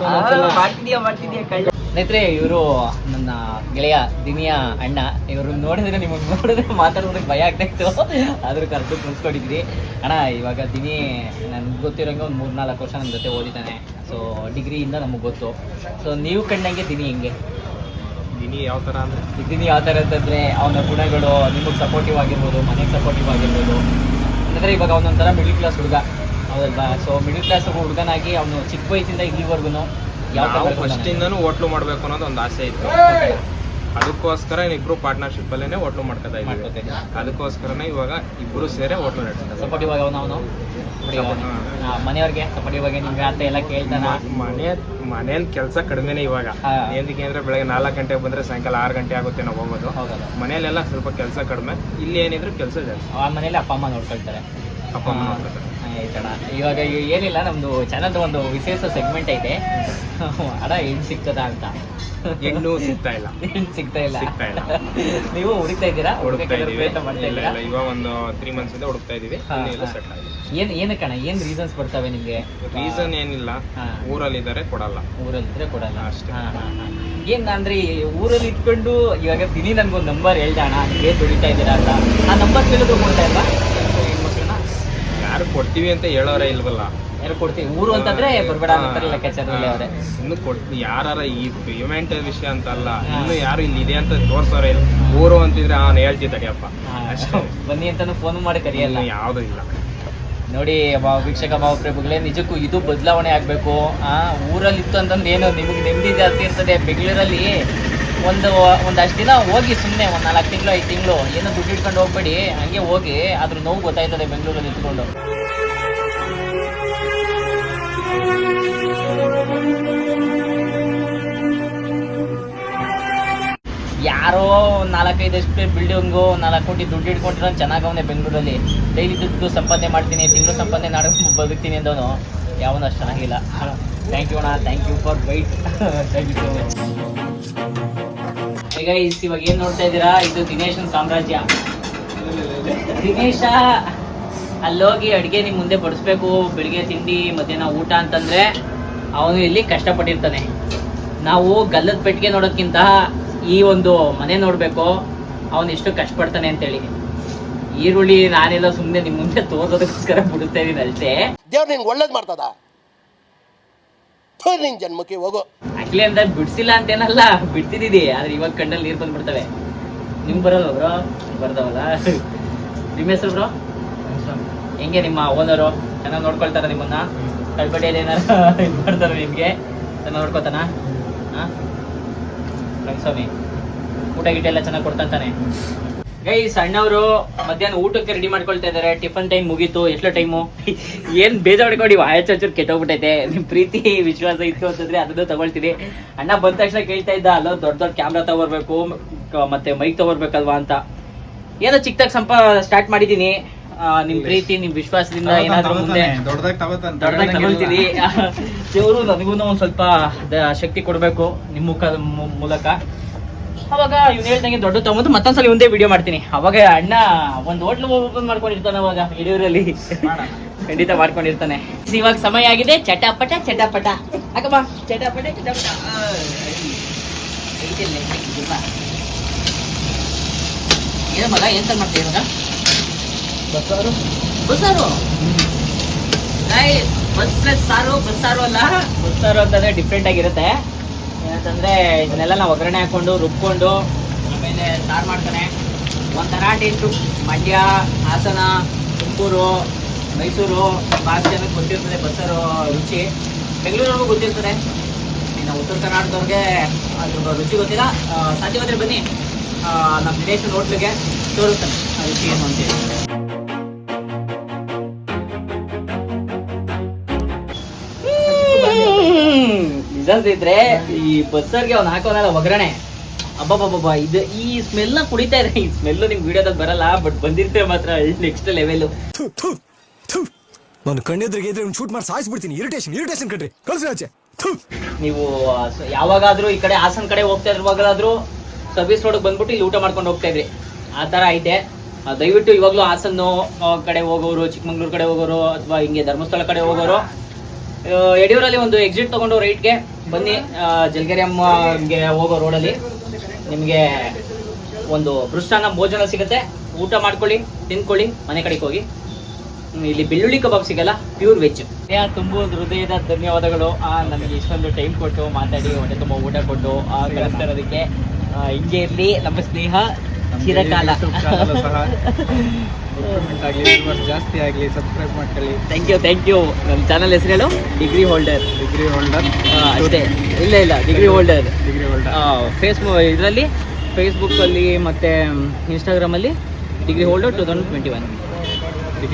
ಮಾಡ್ತಿದ್ಯಾ ಮಾಡ್ತಿದ್ಯಾ ಕಳ್ಳ ಸ್ನೇಹಿತರೆ ಇವರು ನನ್ನ ಗೆಳೆಯ ದಿನಿಯ ಅಣ್ಣ ಇವರು ನೋಡಿದ್ರೆ ನಿಮಗೆ ನೋಡಿದ್ರೆ ಮಾತಾಡೋದಕ್ಕೆ ಭಯ ಆಗ್ತಾ ಇತ್ತು. ಆದ್ರೂ ಕರೆದು ಕುಳಿಸ್ಕೊಂಡಿದ್ರಿ ಅಣ್ಣ ಇವಾಗ ದಿನಿ ನನ್ಗೆ ಗೊತ್ತಿರೋಂಗೆ ಒಂದು ಮೂರು ನಾಲ್ಕು ವರ್ಷ ನನ್ನ ಜೊತೆ ಓದಿದ್ದಾನೆ. ಸೊ ಡಿಗ್ರಿಯಿಂದ ನಮಗೆ ಗೊತ್ತು. ಸೊ ನೀವು ಕಂಡಂಗೆ ದಿನಿ ಹೆಂಗೆ? ದಿನಿ ಯಾವ ಥರ ಅಂದರೆ? ಇದ್ದೀನಿ ಯಾವ ಥರ ಅಂತಂದರೆ ಅವನ ಗುಣಗಳು ನಿಮಗೆ ಸಪೋರ್ಟಿವ್ ಆಗಿರ್ಬೋದು ಮನೆಗೆ ಸಪೋರ್ಟಿವ್ ಆಗಿರ್ಬೋದು. ಅಂದರೆ ಇವಾಗ ಅವನೊಂಥರ ಮಿಡ್ಲ್ ಕ್ಲಾಸ್ ಹುಡುಗ. ಹೌದಲ್ವಾ? ಸೊ ಮಿಡ್ಲ್ ಕ್ಲಾಸ್ ಹುಡುಗನಾಗಿ ಅವನು ಚಿಕ್ಕ ವಯಸ್ಸಿಂದ ಇಲ್ಲಿವರೆಗೂ ಯಾವ ಥರ ನಾವು ಬೆಳ್ಕೊಂಡಾನೆ? ಫಸ್ಟ್ ಇಂದನೂ ಹೋಟ್ಲು ಮಾಡಬೇಕು ಅನ್ನೋದು ಒಂದು ಆಸೆ ಇತ್ತು. ಅದಕ್ಕೋಸ್ಕರ ಇಬ್ರು ಪಾರ್ಟ್ನರ್ಶಿಪ್ ಅಲ್ಲೇನೆ ಹೋಟ್ಲು ಮಾಡ್ಕೊತಾ ಇದ್ದೀವಿ. ಅದಕ್ಕೋಸ್ಕರನೇ ಇವಾಗ ಇಬ್ರು ಸೇರೆ ಹೋಟ್ಲು ನಡೆಸ್ತಾರೆ. ಸಪೋರ್ಟಿವ್ ಆಗಿ ಮನೆಯವ್ರಿಗೆ ಸಪೋರ್ಟಿವ್ ಆಗಿ ನಿಮ್ಗೆ ಅಂತ ಎಲ್ಲ ಕೇಳ್ತಾನ? ಮನೆ ಮನೇಲಿ ಕೆಲಸ ಕಡಿಮೆನೆ ಇವಾಗ. ಏನಕ್ಕೆ ಅಂದ್ರೆ ಬೆಳಗ್ಗೆ ನಾಲ್ಕು ಗಂಟೆಗೆ ಬಂದ್ರೆ ಸಾಯಂಕಾಲ ಆರು ಗಂಟೆ ಆಗುತ್ತೆ ನಾವು ಹೋಗೋದು. ಮನೆಯಲ್ಲೆಲ್ಲ ಮನೇಲೆಲ್ಲ ಸ್ವಲ್ಪ ಕೆಲಸ ಕಡಿಮೆ. ಇಲ್ಲಿ ಏನಿದ್ರು ಕೆಲಸ ಜಾಸ್ತಿ. ಆ ಮನೇಲಿ ಅಪ್ಪ ಅಮ್ಮ ನೋಡ್ಕೊಳ್ತಾರೆ. ಅಪ್ಪ ಅಮ್ಮ ನೋಡ್ಕೊತಾರೆ. ಆಯ್ತಣ್ಣ. ಇವಾಗ ಏನಿಲ್ಲ ನಮ್ದು ಚಾನಲ್ದು ಒಂದು ವಿಶೇಷ ಸೆಗ್ಮೆಂಟ್ ಐತೆ. ಅಡ ಏನ್ ಸಿಗ್ತದ ಅಂತ. ಹೆಣ್ಣು ಸಿಗ್ತಾ ಇಲ್ಲ. ಹೆಣ್ಣು ಸಿಗ್ತಾ ಇಲ್ಲ. ಸಿಗ್ತಾ ಇಲ್ಲ. ನೀವು ಹುಡುಕ್ತಾ ಇದ್ದೀರಾ? ಹುಡುಕ್ತಾ ಹುಡುಕ್ಬೇಕಾದ್ರೆ ಇದೀವಿ ಮಾಡ್ತಾ ಇಲ್ಲ ಇಲ್ಲ ಇವಾಗ ಒಂದು ತ್ರೀ ಮಂತ್ಸ್ ಇಂದ ಹುಡುಕ್ತಾ ಇದೀವಿ ಏನ್ ಇನ್ನೂ ಕಣ ಏನ್ ರೀಸನ್ಸ್ ಬರ್ತವೆ ನಿಮ್ಗೆ? ರೀಸನ್ ಏನಿಲ್ಲ. ಊರಲ್ಲಿ ಇದ್ದಾರೆ ಕೊಡಲ್ಲ. ಊರಲ್ಲಿ ಇದ್ರೆ ಕೊಡಲ್ಲ ಅಷ್ಟೇ. ಏನ್ ಅಂದ್ರೆ ಊರಲ್ಲಿ ಇಟ್ಕೊಂಡು ಇವಾಗ ದಿನಿ ನನ್ಗೊಂದು ನಂಬರ್ ಹೇಳ್ದ ಅಣ್ಣ. ದುಡಿತಾ ಇದ್ದೀರಾ ಅಂತ. ಆ ನಂಬರ್ ಕೇಳಿದ್ರು ಕೊಡ್ತಾ ಇಲ್ವಾ? ಹೆಣ್ಮಕ್ಳನ್ನ ಯಾರು ಕೊಡ್ತೀವಿ ಅಂತ ಹೇಳೋರೇ ಇಲ್ವಲ್ಲ? ಯಾರು ಕೊಡ್ತೀವಿ? ಊರು ಅಂತಂದ್ರೆ ಬರ್ಬೇಡ ಅಂತಾರೆ ಲೆಕ್ಕಾಚಾರದಲ್ಲಿ ಅವರೇ. ಇನ್ನು ಕೊಡ್ತೀವಿ. ಯಾರ ಈ ಪೇಮೆಂಟ್ ವಿಷಯ ಅಂತ ಅಲ್ಲ ಇನ್ನು ಯಾರು ಇಲ್ಲಿ ಇದೆ ಅಂತ ತೋರ್ಸೋರೇ ಇಲ್ಲ. ಊರು ಅಂತಿದ್ರೆ ಅವ್ನು ಹೇಳ್ತಿ ತಡಿಯಪ್ಪ ಹಾ, ಬನ್ನಿ ಅಂತಾನು ಫೋನ್ ಮಾಡಿ ಕರಿಯಲ್ಲ. ಯಾವುದು ಇಲ್ಲ. ನೋಡಿ ವೀಕ್ಷಕ ಭಾವಪ್ರೇಮಿಗಳೇ ನಿಜಕ್ಕೂ ಇದು ಬದಲಾವಣೆ ಆಗಬೇಕು. ಊರಲ್ಲಿ ಇತ್ತು ಅಂತಂದ್ರೆ ಏನು ನಿಮಗೆ ನೆಮ್ಮದಿ ಜಾಸ್ತಿ ಇರ್ತದೆ. ಬೆಂಗಳೂರಲ್ಲಿ ಒಂದು ಒಂದಷ್ಟು ದಿನ ಹೋಗಿ ಸುಮ್ಮನೆ ಒಂದು ನಾಲ್ಕು ತಿಂಗಳು, ಐದು ತಿಂಗಳು ಏನೋ ದುಡ್ಡು ಇಟ್ಕೊಂಡು ಹೋಗ್ಬೇಡಿ, ಹಂಗೆ ಹೋಗಿ ಅದ್ರ ನೋವು ಗೊತ್ತಾಯ್ತದೆ ಬೆಂಗಳೂರಲ್ಲಿ ಇಟ್ಕೊಂಡು ಯಾರೋ ನಾಲ್ಕೈದು ನಾಲ್ಕೈದಷ್ಟು ಬಿಲ್ಡಿಂಗು, ನಾಲ್ಕು ಕೋಟಿ ದುಡ್ಡು ಇಟ್ಕೊಂಡಿರೋ ಚೆನ್ನಾಗವನೆ ಬೆಂಗಳೂರಲ್ಲಿ. ಡೈಲಿ ದುಡ್ಡು ಸಂಪಾದನೆ ಮಾಡ್ತೀನಿ, ತಿಂಗಳು ಸಂಪಾದನೆ ನಾಡ *laughs* ಬದುಕ್ತೀನಿ ಅಂದವನು, ಯಾವನು ಅಷ್ಟು ಚೆನ್ನಾಗಿಲ್ಲ. *laughs* ಥ್ಯಾಂಕ್ ಯು ಅಣ್ಣ thank you for wait thank you so much ಈಗ ಇವಾಗ ಏನ್ ನೋಡ್ತಾ ಇದ್ದೀರಾ? ಇದು ದಿನೇಶನ್ ಸಾಮ್ರಾಜ್ಯ. ದಿನೇಶ ಅಲ್ಲೋಗಿ ಅಡುಗೆ ನಿಮ್ ಮುಂದೆ ಬಡಿಸ್ಬೇಕು ಬೆಳಿಗ್ಗೆ ತಿಂಡಿ, ಮಧ್ಯಾಹ್ನ ಊಟ ಅಂತಂದ್ರೆ ಅವನು ಇಲ್ಲಿ ಕಷ್ಟಪಟ್ಟಿರ್ತಾನೆ. ನಾವು ಗಲ್ಲದ ಪೆಟ್ಟಿಗೆ ನೋಡೋದ್ಕಿಂತ ಈ ಒಂದು ಮನೆ ನೋಡಬೇಕು. ಅವನು ಎಷ್ಟು ಕಷ್ಟಪಡ್ತಾನೆ ಅಂತೇಳಿ. ಈರುಳ್ಳಿ ನಾನೆಲ್ಲ ಸುಮ್ಮನೆ ನಿಮ್ಮ ಮುಂದೆ ತೋರ್ಸೋದಕ್ಕೋಸ್ಕರ ಬಿಡಿಸ್ತಾ ಇದ್ದೀನಿ ಅಷ್ಟೇ. ದೇವ್ರು ಒಳ್ಳೇದು ಮಾಡ್ತದ? ನಿನ್ ಜನ್ಮಕ್ಕೆ ಹೋಗು. ಆಕ್ಚುಲಿ ಅಂತ ಬಿಡ್ಸಿಲ್ಲ ಅಂತೇನಲ್ಲ ಬಿಡ್ತಿದ್ದೀವಿ ಆದ್ರೆ ಇವಾಗ ಕಣ್ಣಲ್ಲಿ ನೀರು ಬಂದ್ಬಿಡ್ತವೆ. ನಿಮ್ಗೆ ಬರಲ್ಲ ಬ್ರೋ ಬರ್ದವಲ್ಲ. ನಿಮ್ಮ ಹೆಸರು ಬ್ರೋ ಹೆಂಗೆ ನಿಮ್ಮ ಓನರು ಚೆನ್ನಾಗಿ ನೋಡ್ಕೊಳ್ತಾರ ನಿಮ್ಮನ್ನ? ಕಳ್ಬಡಿಯಲ್ಲಿ ಏನಾರ ಇದು ಮಾಡ್ತಾರ ನಿಮ್ಗೆ? ಚೆನ್ನಾಗಿ ನೋಡ್ಕೊತಾನ? ಹಾಂ? ಸ್ವಾಮಿ ಊಟ ಗೀಟ ಎಲ್ಲ ಚೆನ್ನಾಗಿ ಕೊಡ್ತಾನೆ ಗೈ ಸಣ್ಣವರು ಮಧ್ಯಾಹ್ನ ಊಟಕ್ಕೆ ರೆಡಿ ಮಾಡ್ಕೊಳ್ತಾ ಇದಾರೆ. ಟಿಫನ್ ಟೈಮ್ ಮುಗೀತು. ಎಷ್ಟೋ ಟೈಮು ಏನ್ ಬೇಜಾಡ್ಕೊಂಡು ಹೊಡ್ಕೊಂಡು ಆಯಚ್ ಹಚ್ಚೂರು ಕೆಟ್ಟೋಗ್ಬಿಟ್ಟೈತೆ. ನಿಮ್ ಪ್ರೀತಿ ವಿಶ್ವಾಸ ಇತ್ತು ಅಂತಂದ್ರೆ ಅದನ್ನು ತಗೊಳ್ತೀನಿ. ಅಣ್ಣ ಬಂದ ತಕ್ಷಣ ಕೇಳ್ತಾ ಇದ್ದ ಅಲ್ಲೋ ದೊಡ್ಡ ದೊಡ್ಡ ಕ್ಯಾಮ್ರಾ ತಗೋರ್ಬೇಕು ಮತ್ತೆ ಮೈಕ್ ತಗೋರ್ಬೇಕಲ್ವಾ ಅಂತ. ಏನೋ ಚಿಕ್ಕದಾಗಿ ಸಂಪ ಸ್ಟಾರ್ಟ್ ಮಾಡಿದೀನಿ. ನಿಮ್ ಪ್ರೀತಿ ನಿಮ್ ವಿಶ್ವಾಸದಿಂದ ಏನಾದ್ರೂ ಮುಂದೆ ದೊಡ್ಡದಾಗಿ ತಗೊಳ್ತೀವಿ ದೇವರು ನನಗೂ ಒಂದ್ ಸ್ವಲ್ಪ ದ- ಶಕ್ತಿ ಕೊಡ್ಬೇಕು ನಿಮ್ ಮುಖ ಮೂಲಕ. ಅವಾಗ ಇವ್ನು ಹೇಳ್ದಂಗೆ ದೊಡ್ಡ ತಗೊಂಡು ಮತ್ತೊಂದ್ಸಲ ಒಂದೇ ವಿಡಿಯೋ ಮಾಡ್ತೀನಿ. ಅವಾಗ ಅಣ್ಣ ಒಂದ್ ಹೋಟ್ಲು ಓಪನ್ ಮಾಡ್ಕೊಂಡಿರ್ತಾನೆ ಅವಾಗ ಹಿಡಿಯೂರಲ್ಲಿ. ಖಂಡಿತ ಮಾಡ್ಕೊಂಡಿರ್ತಾನೆ. ಇವಾಗ ಸಮಯ ಆಗಿದೆ. ಚಟಪಟ ಚಟಪಟ. ಅಕ್ಕಮ್ಮ ಚಟಪಟ ಚಟಪಟ. ಏನು ಮಗ ಎಂತ ಮಾಡ್ತೀಯ ಇವಾಗ? ಬಸ್ಸಾರು. ಬಸ್ಸಾರು? ಬಸ್ ಪ್ಲಸ್ ಸಾರು ಬಸ್ಸಾರು ಅಲ್ಲ? ಬಸ್ಸಾರು ಅಂತಂದ್ರೆ ಡಿಫ್ರೆಂಟ್ ಆಗಿರುತ್ತೆ. ಏನಂತಂದ್ರೆ ಇದನ್ನೆಲ್ಲ ನಾವು ಒಗ್ಗರಣೆ ಹಾಕೊಂಡು, ರುಬ್ಕೊಂಡು, ಆಮೇಲೆ ಸಾರು ಮಾಡ್ತಾನೆ. ಒಂಥರ ಟೇಸ್ಟು ಮಂಡ್ಯ, ಹಾಸನ, ತುಮಕೂರು, ಮೈಸೂರು ಭಾಳ ಜನಕ್ಕೆ ಗೊತ್ತಿರ್ತದೆ ಬಸ್ಸರು ರುಚಿ. ಬೆಂಗಳೂರಿಗೂ ಗೊತ್ತಿರ್ತದೆ. ಇನ್ನು ಉತ್ತರ ಕರ್ನಾಟಕದವ್ರಿಗೆ ಅದ್ರ ರುಚಿ ಗೊತ್ತಿಲ್ಲ. ಸಾಧ್ಯವಾದ್ರೆ ಬನ್ನಿ. ನಮ್ಮ ವಿದೇಶ ಹೋಟ್ಲಿಗೆ ತೋರಿಸ್ತಾನೆ ರುಚಿ ಏನು ಅಂತೇಳಿ ಇದ್ರೆ ಈ ಬಸ್ಸರ್ಗೆ ಅವ್ನು ಹಾಕೋನಲ್ಲ ಒಗ್ಗರಣೆ. ಅಬ್ಬಬ್ಬಬ್ಬ ಇದು ಈ ಸ್ಮೆಲ್ನ ಕುಡಿತಾ ಇದೆ ಈ ಸ್ಮೆಲ್ ನಿಮ್ ವಿಡಿಯೋದಾಗ ಬರಲ್ಲ ಬಟ್ ಬಂದಿರ್ತೇವೆ ಮಾತ್ರ ನೆಕ್ಸ್ಟ್ ಲೆವೆಲ್ ನಾನು ಕಣ್ಣೆದ್ರಿಗೆ ಇದ್ರೆ ಶೂಟ್ ಮಾಡಿ ಸಾಯಿಸ್ಬಿಡ್ತೀನಿ. ಇರಿಟೇಷನ್ ಇರಿಟೇಷನ್ ಕಣ್ರಿ. ಕಳ್ಸಿ ಆಚೆ. ನೀವು ಯಾವಾಗಾದ್ರೂ ಈ ಕಡೆ ಹಾಸನ್ ಕಡೆ ಹೋಗ್ತಾ ಇರುವಾಗಲಾದ್ರೂ ಸರ್ವಿಸ್ ರೋಡ್ ಬಂದ್ಬಿಟ್ಟು ಇಲ್ಲಿ ಊಟ ಮಾಡ್ಕೊಂಡು ಹೋಗ್ತಾ ಇದ್ರಿ. ಆ ತರ ಐತೆ. ದಯವಿಟ್ಟು ಇವಾಗ್ಲೂ ಹಾಸನ್ನು ಆ, ಕಡೆ ಹೋಗೋರು ಚಿಕ್ಕಮಂಗ್ಳೂರು ಕಡೆ ಹೋಗೋರು ಅಥವಾ ಹಿಂಗೆ ಧರ್ಮಸ್ಥಳ ಕಡೆ ಹೋಗೋರು ಯಡಿಯೂರಲ್ಲಿ ಒಂದು ಎಕ್ಸಿಟ್ ತಗೊಂಡು ರೈಟ್ಗೆ ಬನ್ನಿ. ಜಲಗೆರೆ ಅಮ್ಮಗೆ ಹೋಗೋ ರೋಡಲ್ಲಿ ನಿಮಗೆ ಒಂದು ಬೃಷ್ಟಾನ ಭೋಜನ ಸಿಗುತ್ತೆ. ಊಟ ಮಾಡ್ಕೊಳ್ಳಿ, ತಿನ್ಕೊಳ್ಳಿ, ಮನೆ ಕಡೆಗೆ ಹೋಗಿ. ಇಲ್ಲಿ ಬೆಳ್ಳುಳ್ಳಿ ಕಬಾಬ್ ಸಿಗಲ್ಲ ಪ್ಯೂರ್ ವೆಜ್ ತುಂಬ ಹೃದಯದ ಧನ್ಯವಾದಗಳು. ನನಗೆ ಇಷ್ಟೊಂದು ಟೈಮ್ ಕೊಟ್ಟು ಮಾತಾಡಿ, ಹೊಟ್ಟೆ ತುಂಬ ಊಟ ಕೊಟ್ಟು ಕಳಿಸ್ತಾ ಇರೋದಕ್ಕೆ ಹಿಂಗೆ ಇರಲಿ. ನಮ್ಮ ಸ್ನೇಹ ಚಿರಕಾಲ. *laughs* ಆಗಲಿ ಜಾಸ್ತಿ ಆಗಲಿ ಸಬ್ಸ್ಕ್ರೈಬ್ ಮಾಡ್ಕೊಳ್ಳಿ. ಥ್ಯಾಂಕ್ ಯು ಥ್ಯಾಂಕ್ ಯು ನಮ್ಮ ಚಾನಲ್ ಹೆಸರು ಹೇಳು ಡಿಗ್ರಿ ಹೋಲ್ಡರ್ ಡಿಗ್ರಿ ಹೋಲ್ಡರ್ ಅಷ್ಟೇ. ಇಲ್ಲ ಇಲ್ಲ degree holder degree holder Facebook ಇದರಲ್ಲಿ ಫೇಸ್ಬುಕ್ಕಲ್ಲಿ ಮತ್ತು ಇನ್ಸ್ಟಾಗ್ರಾಮಲ್ಲಿ degree holder two thousand twenty one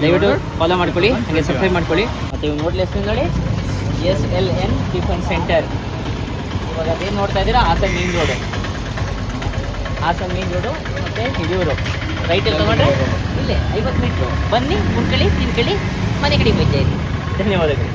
ದಯವಿಟ್ಟು ಫಾಲೋ ಮಾಡ್ಕೊಳ್ಳಿ ಹಾಗೆ ಸಬ್ಸ್ಕ್ರೈಬ್ ಮಾಡ್ಕೊಳ್ಳಿ. ಮತ್ತು ಇವ್ನು ನೋಡ್ಲಿ ಹೆಸರು ನೋಡಿ. S L N tiffin centre ಇವಾಗ ಅದೇನು ನೋಡ್ತಾ ಇದ್ದೀರಾ? Hassan main road Hassan main road ಮತ್ತು ಹಿರಿಯೂರು ರೈಟಲ್ಲಿ ತಗೊಂಡ್ರೆ ಇಲ್ಲೇ ಐವತ್ತು ಮೀಟ್ರು ಬನ್ನಿ ಮುಂಕಳಿ ತಿನ್ಕಳಿ ಮನೆ ಕಡೆಗೆ ಬಂದೆ ಧನ್ಯವಾದಗಳು.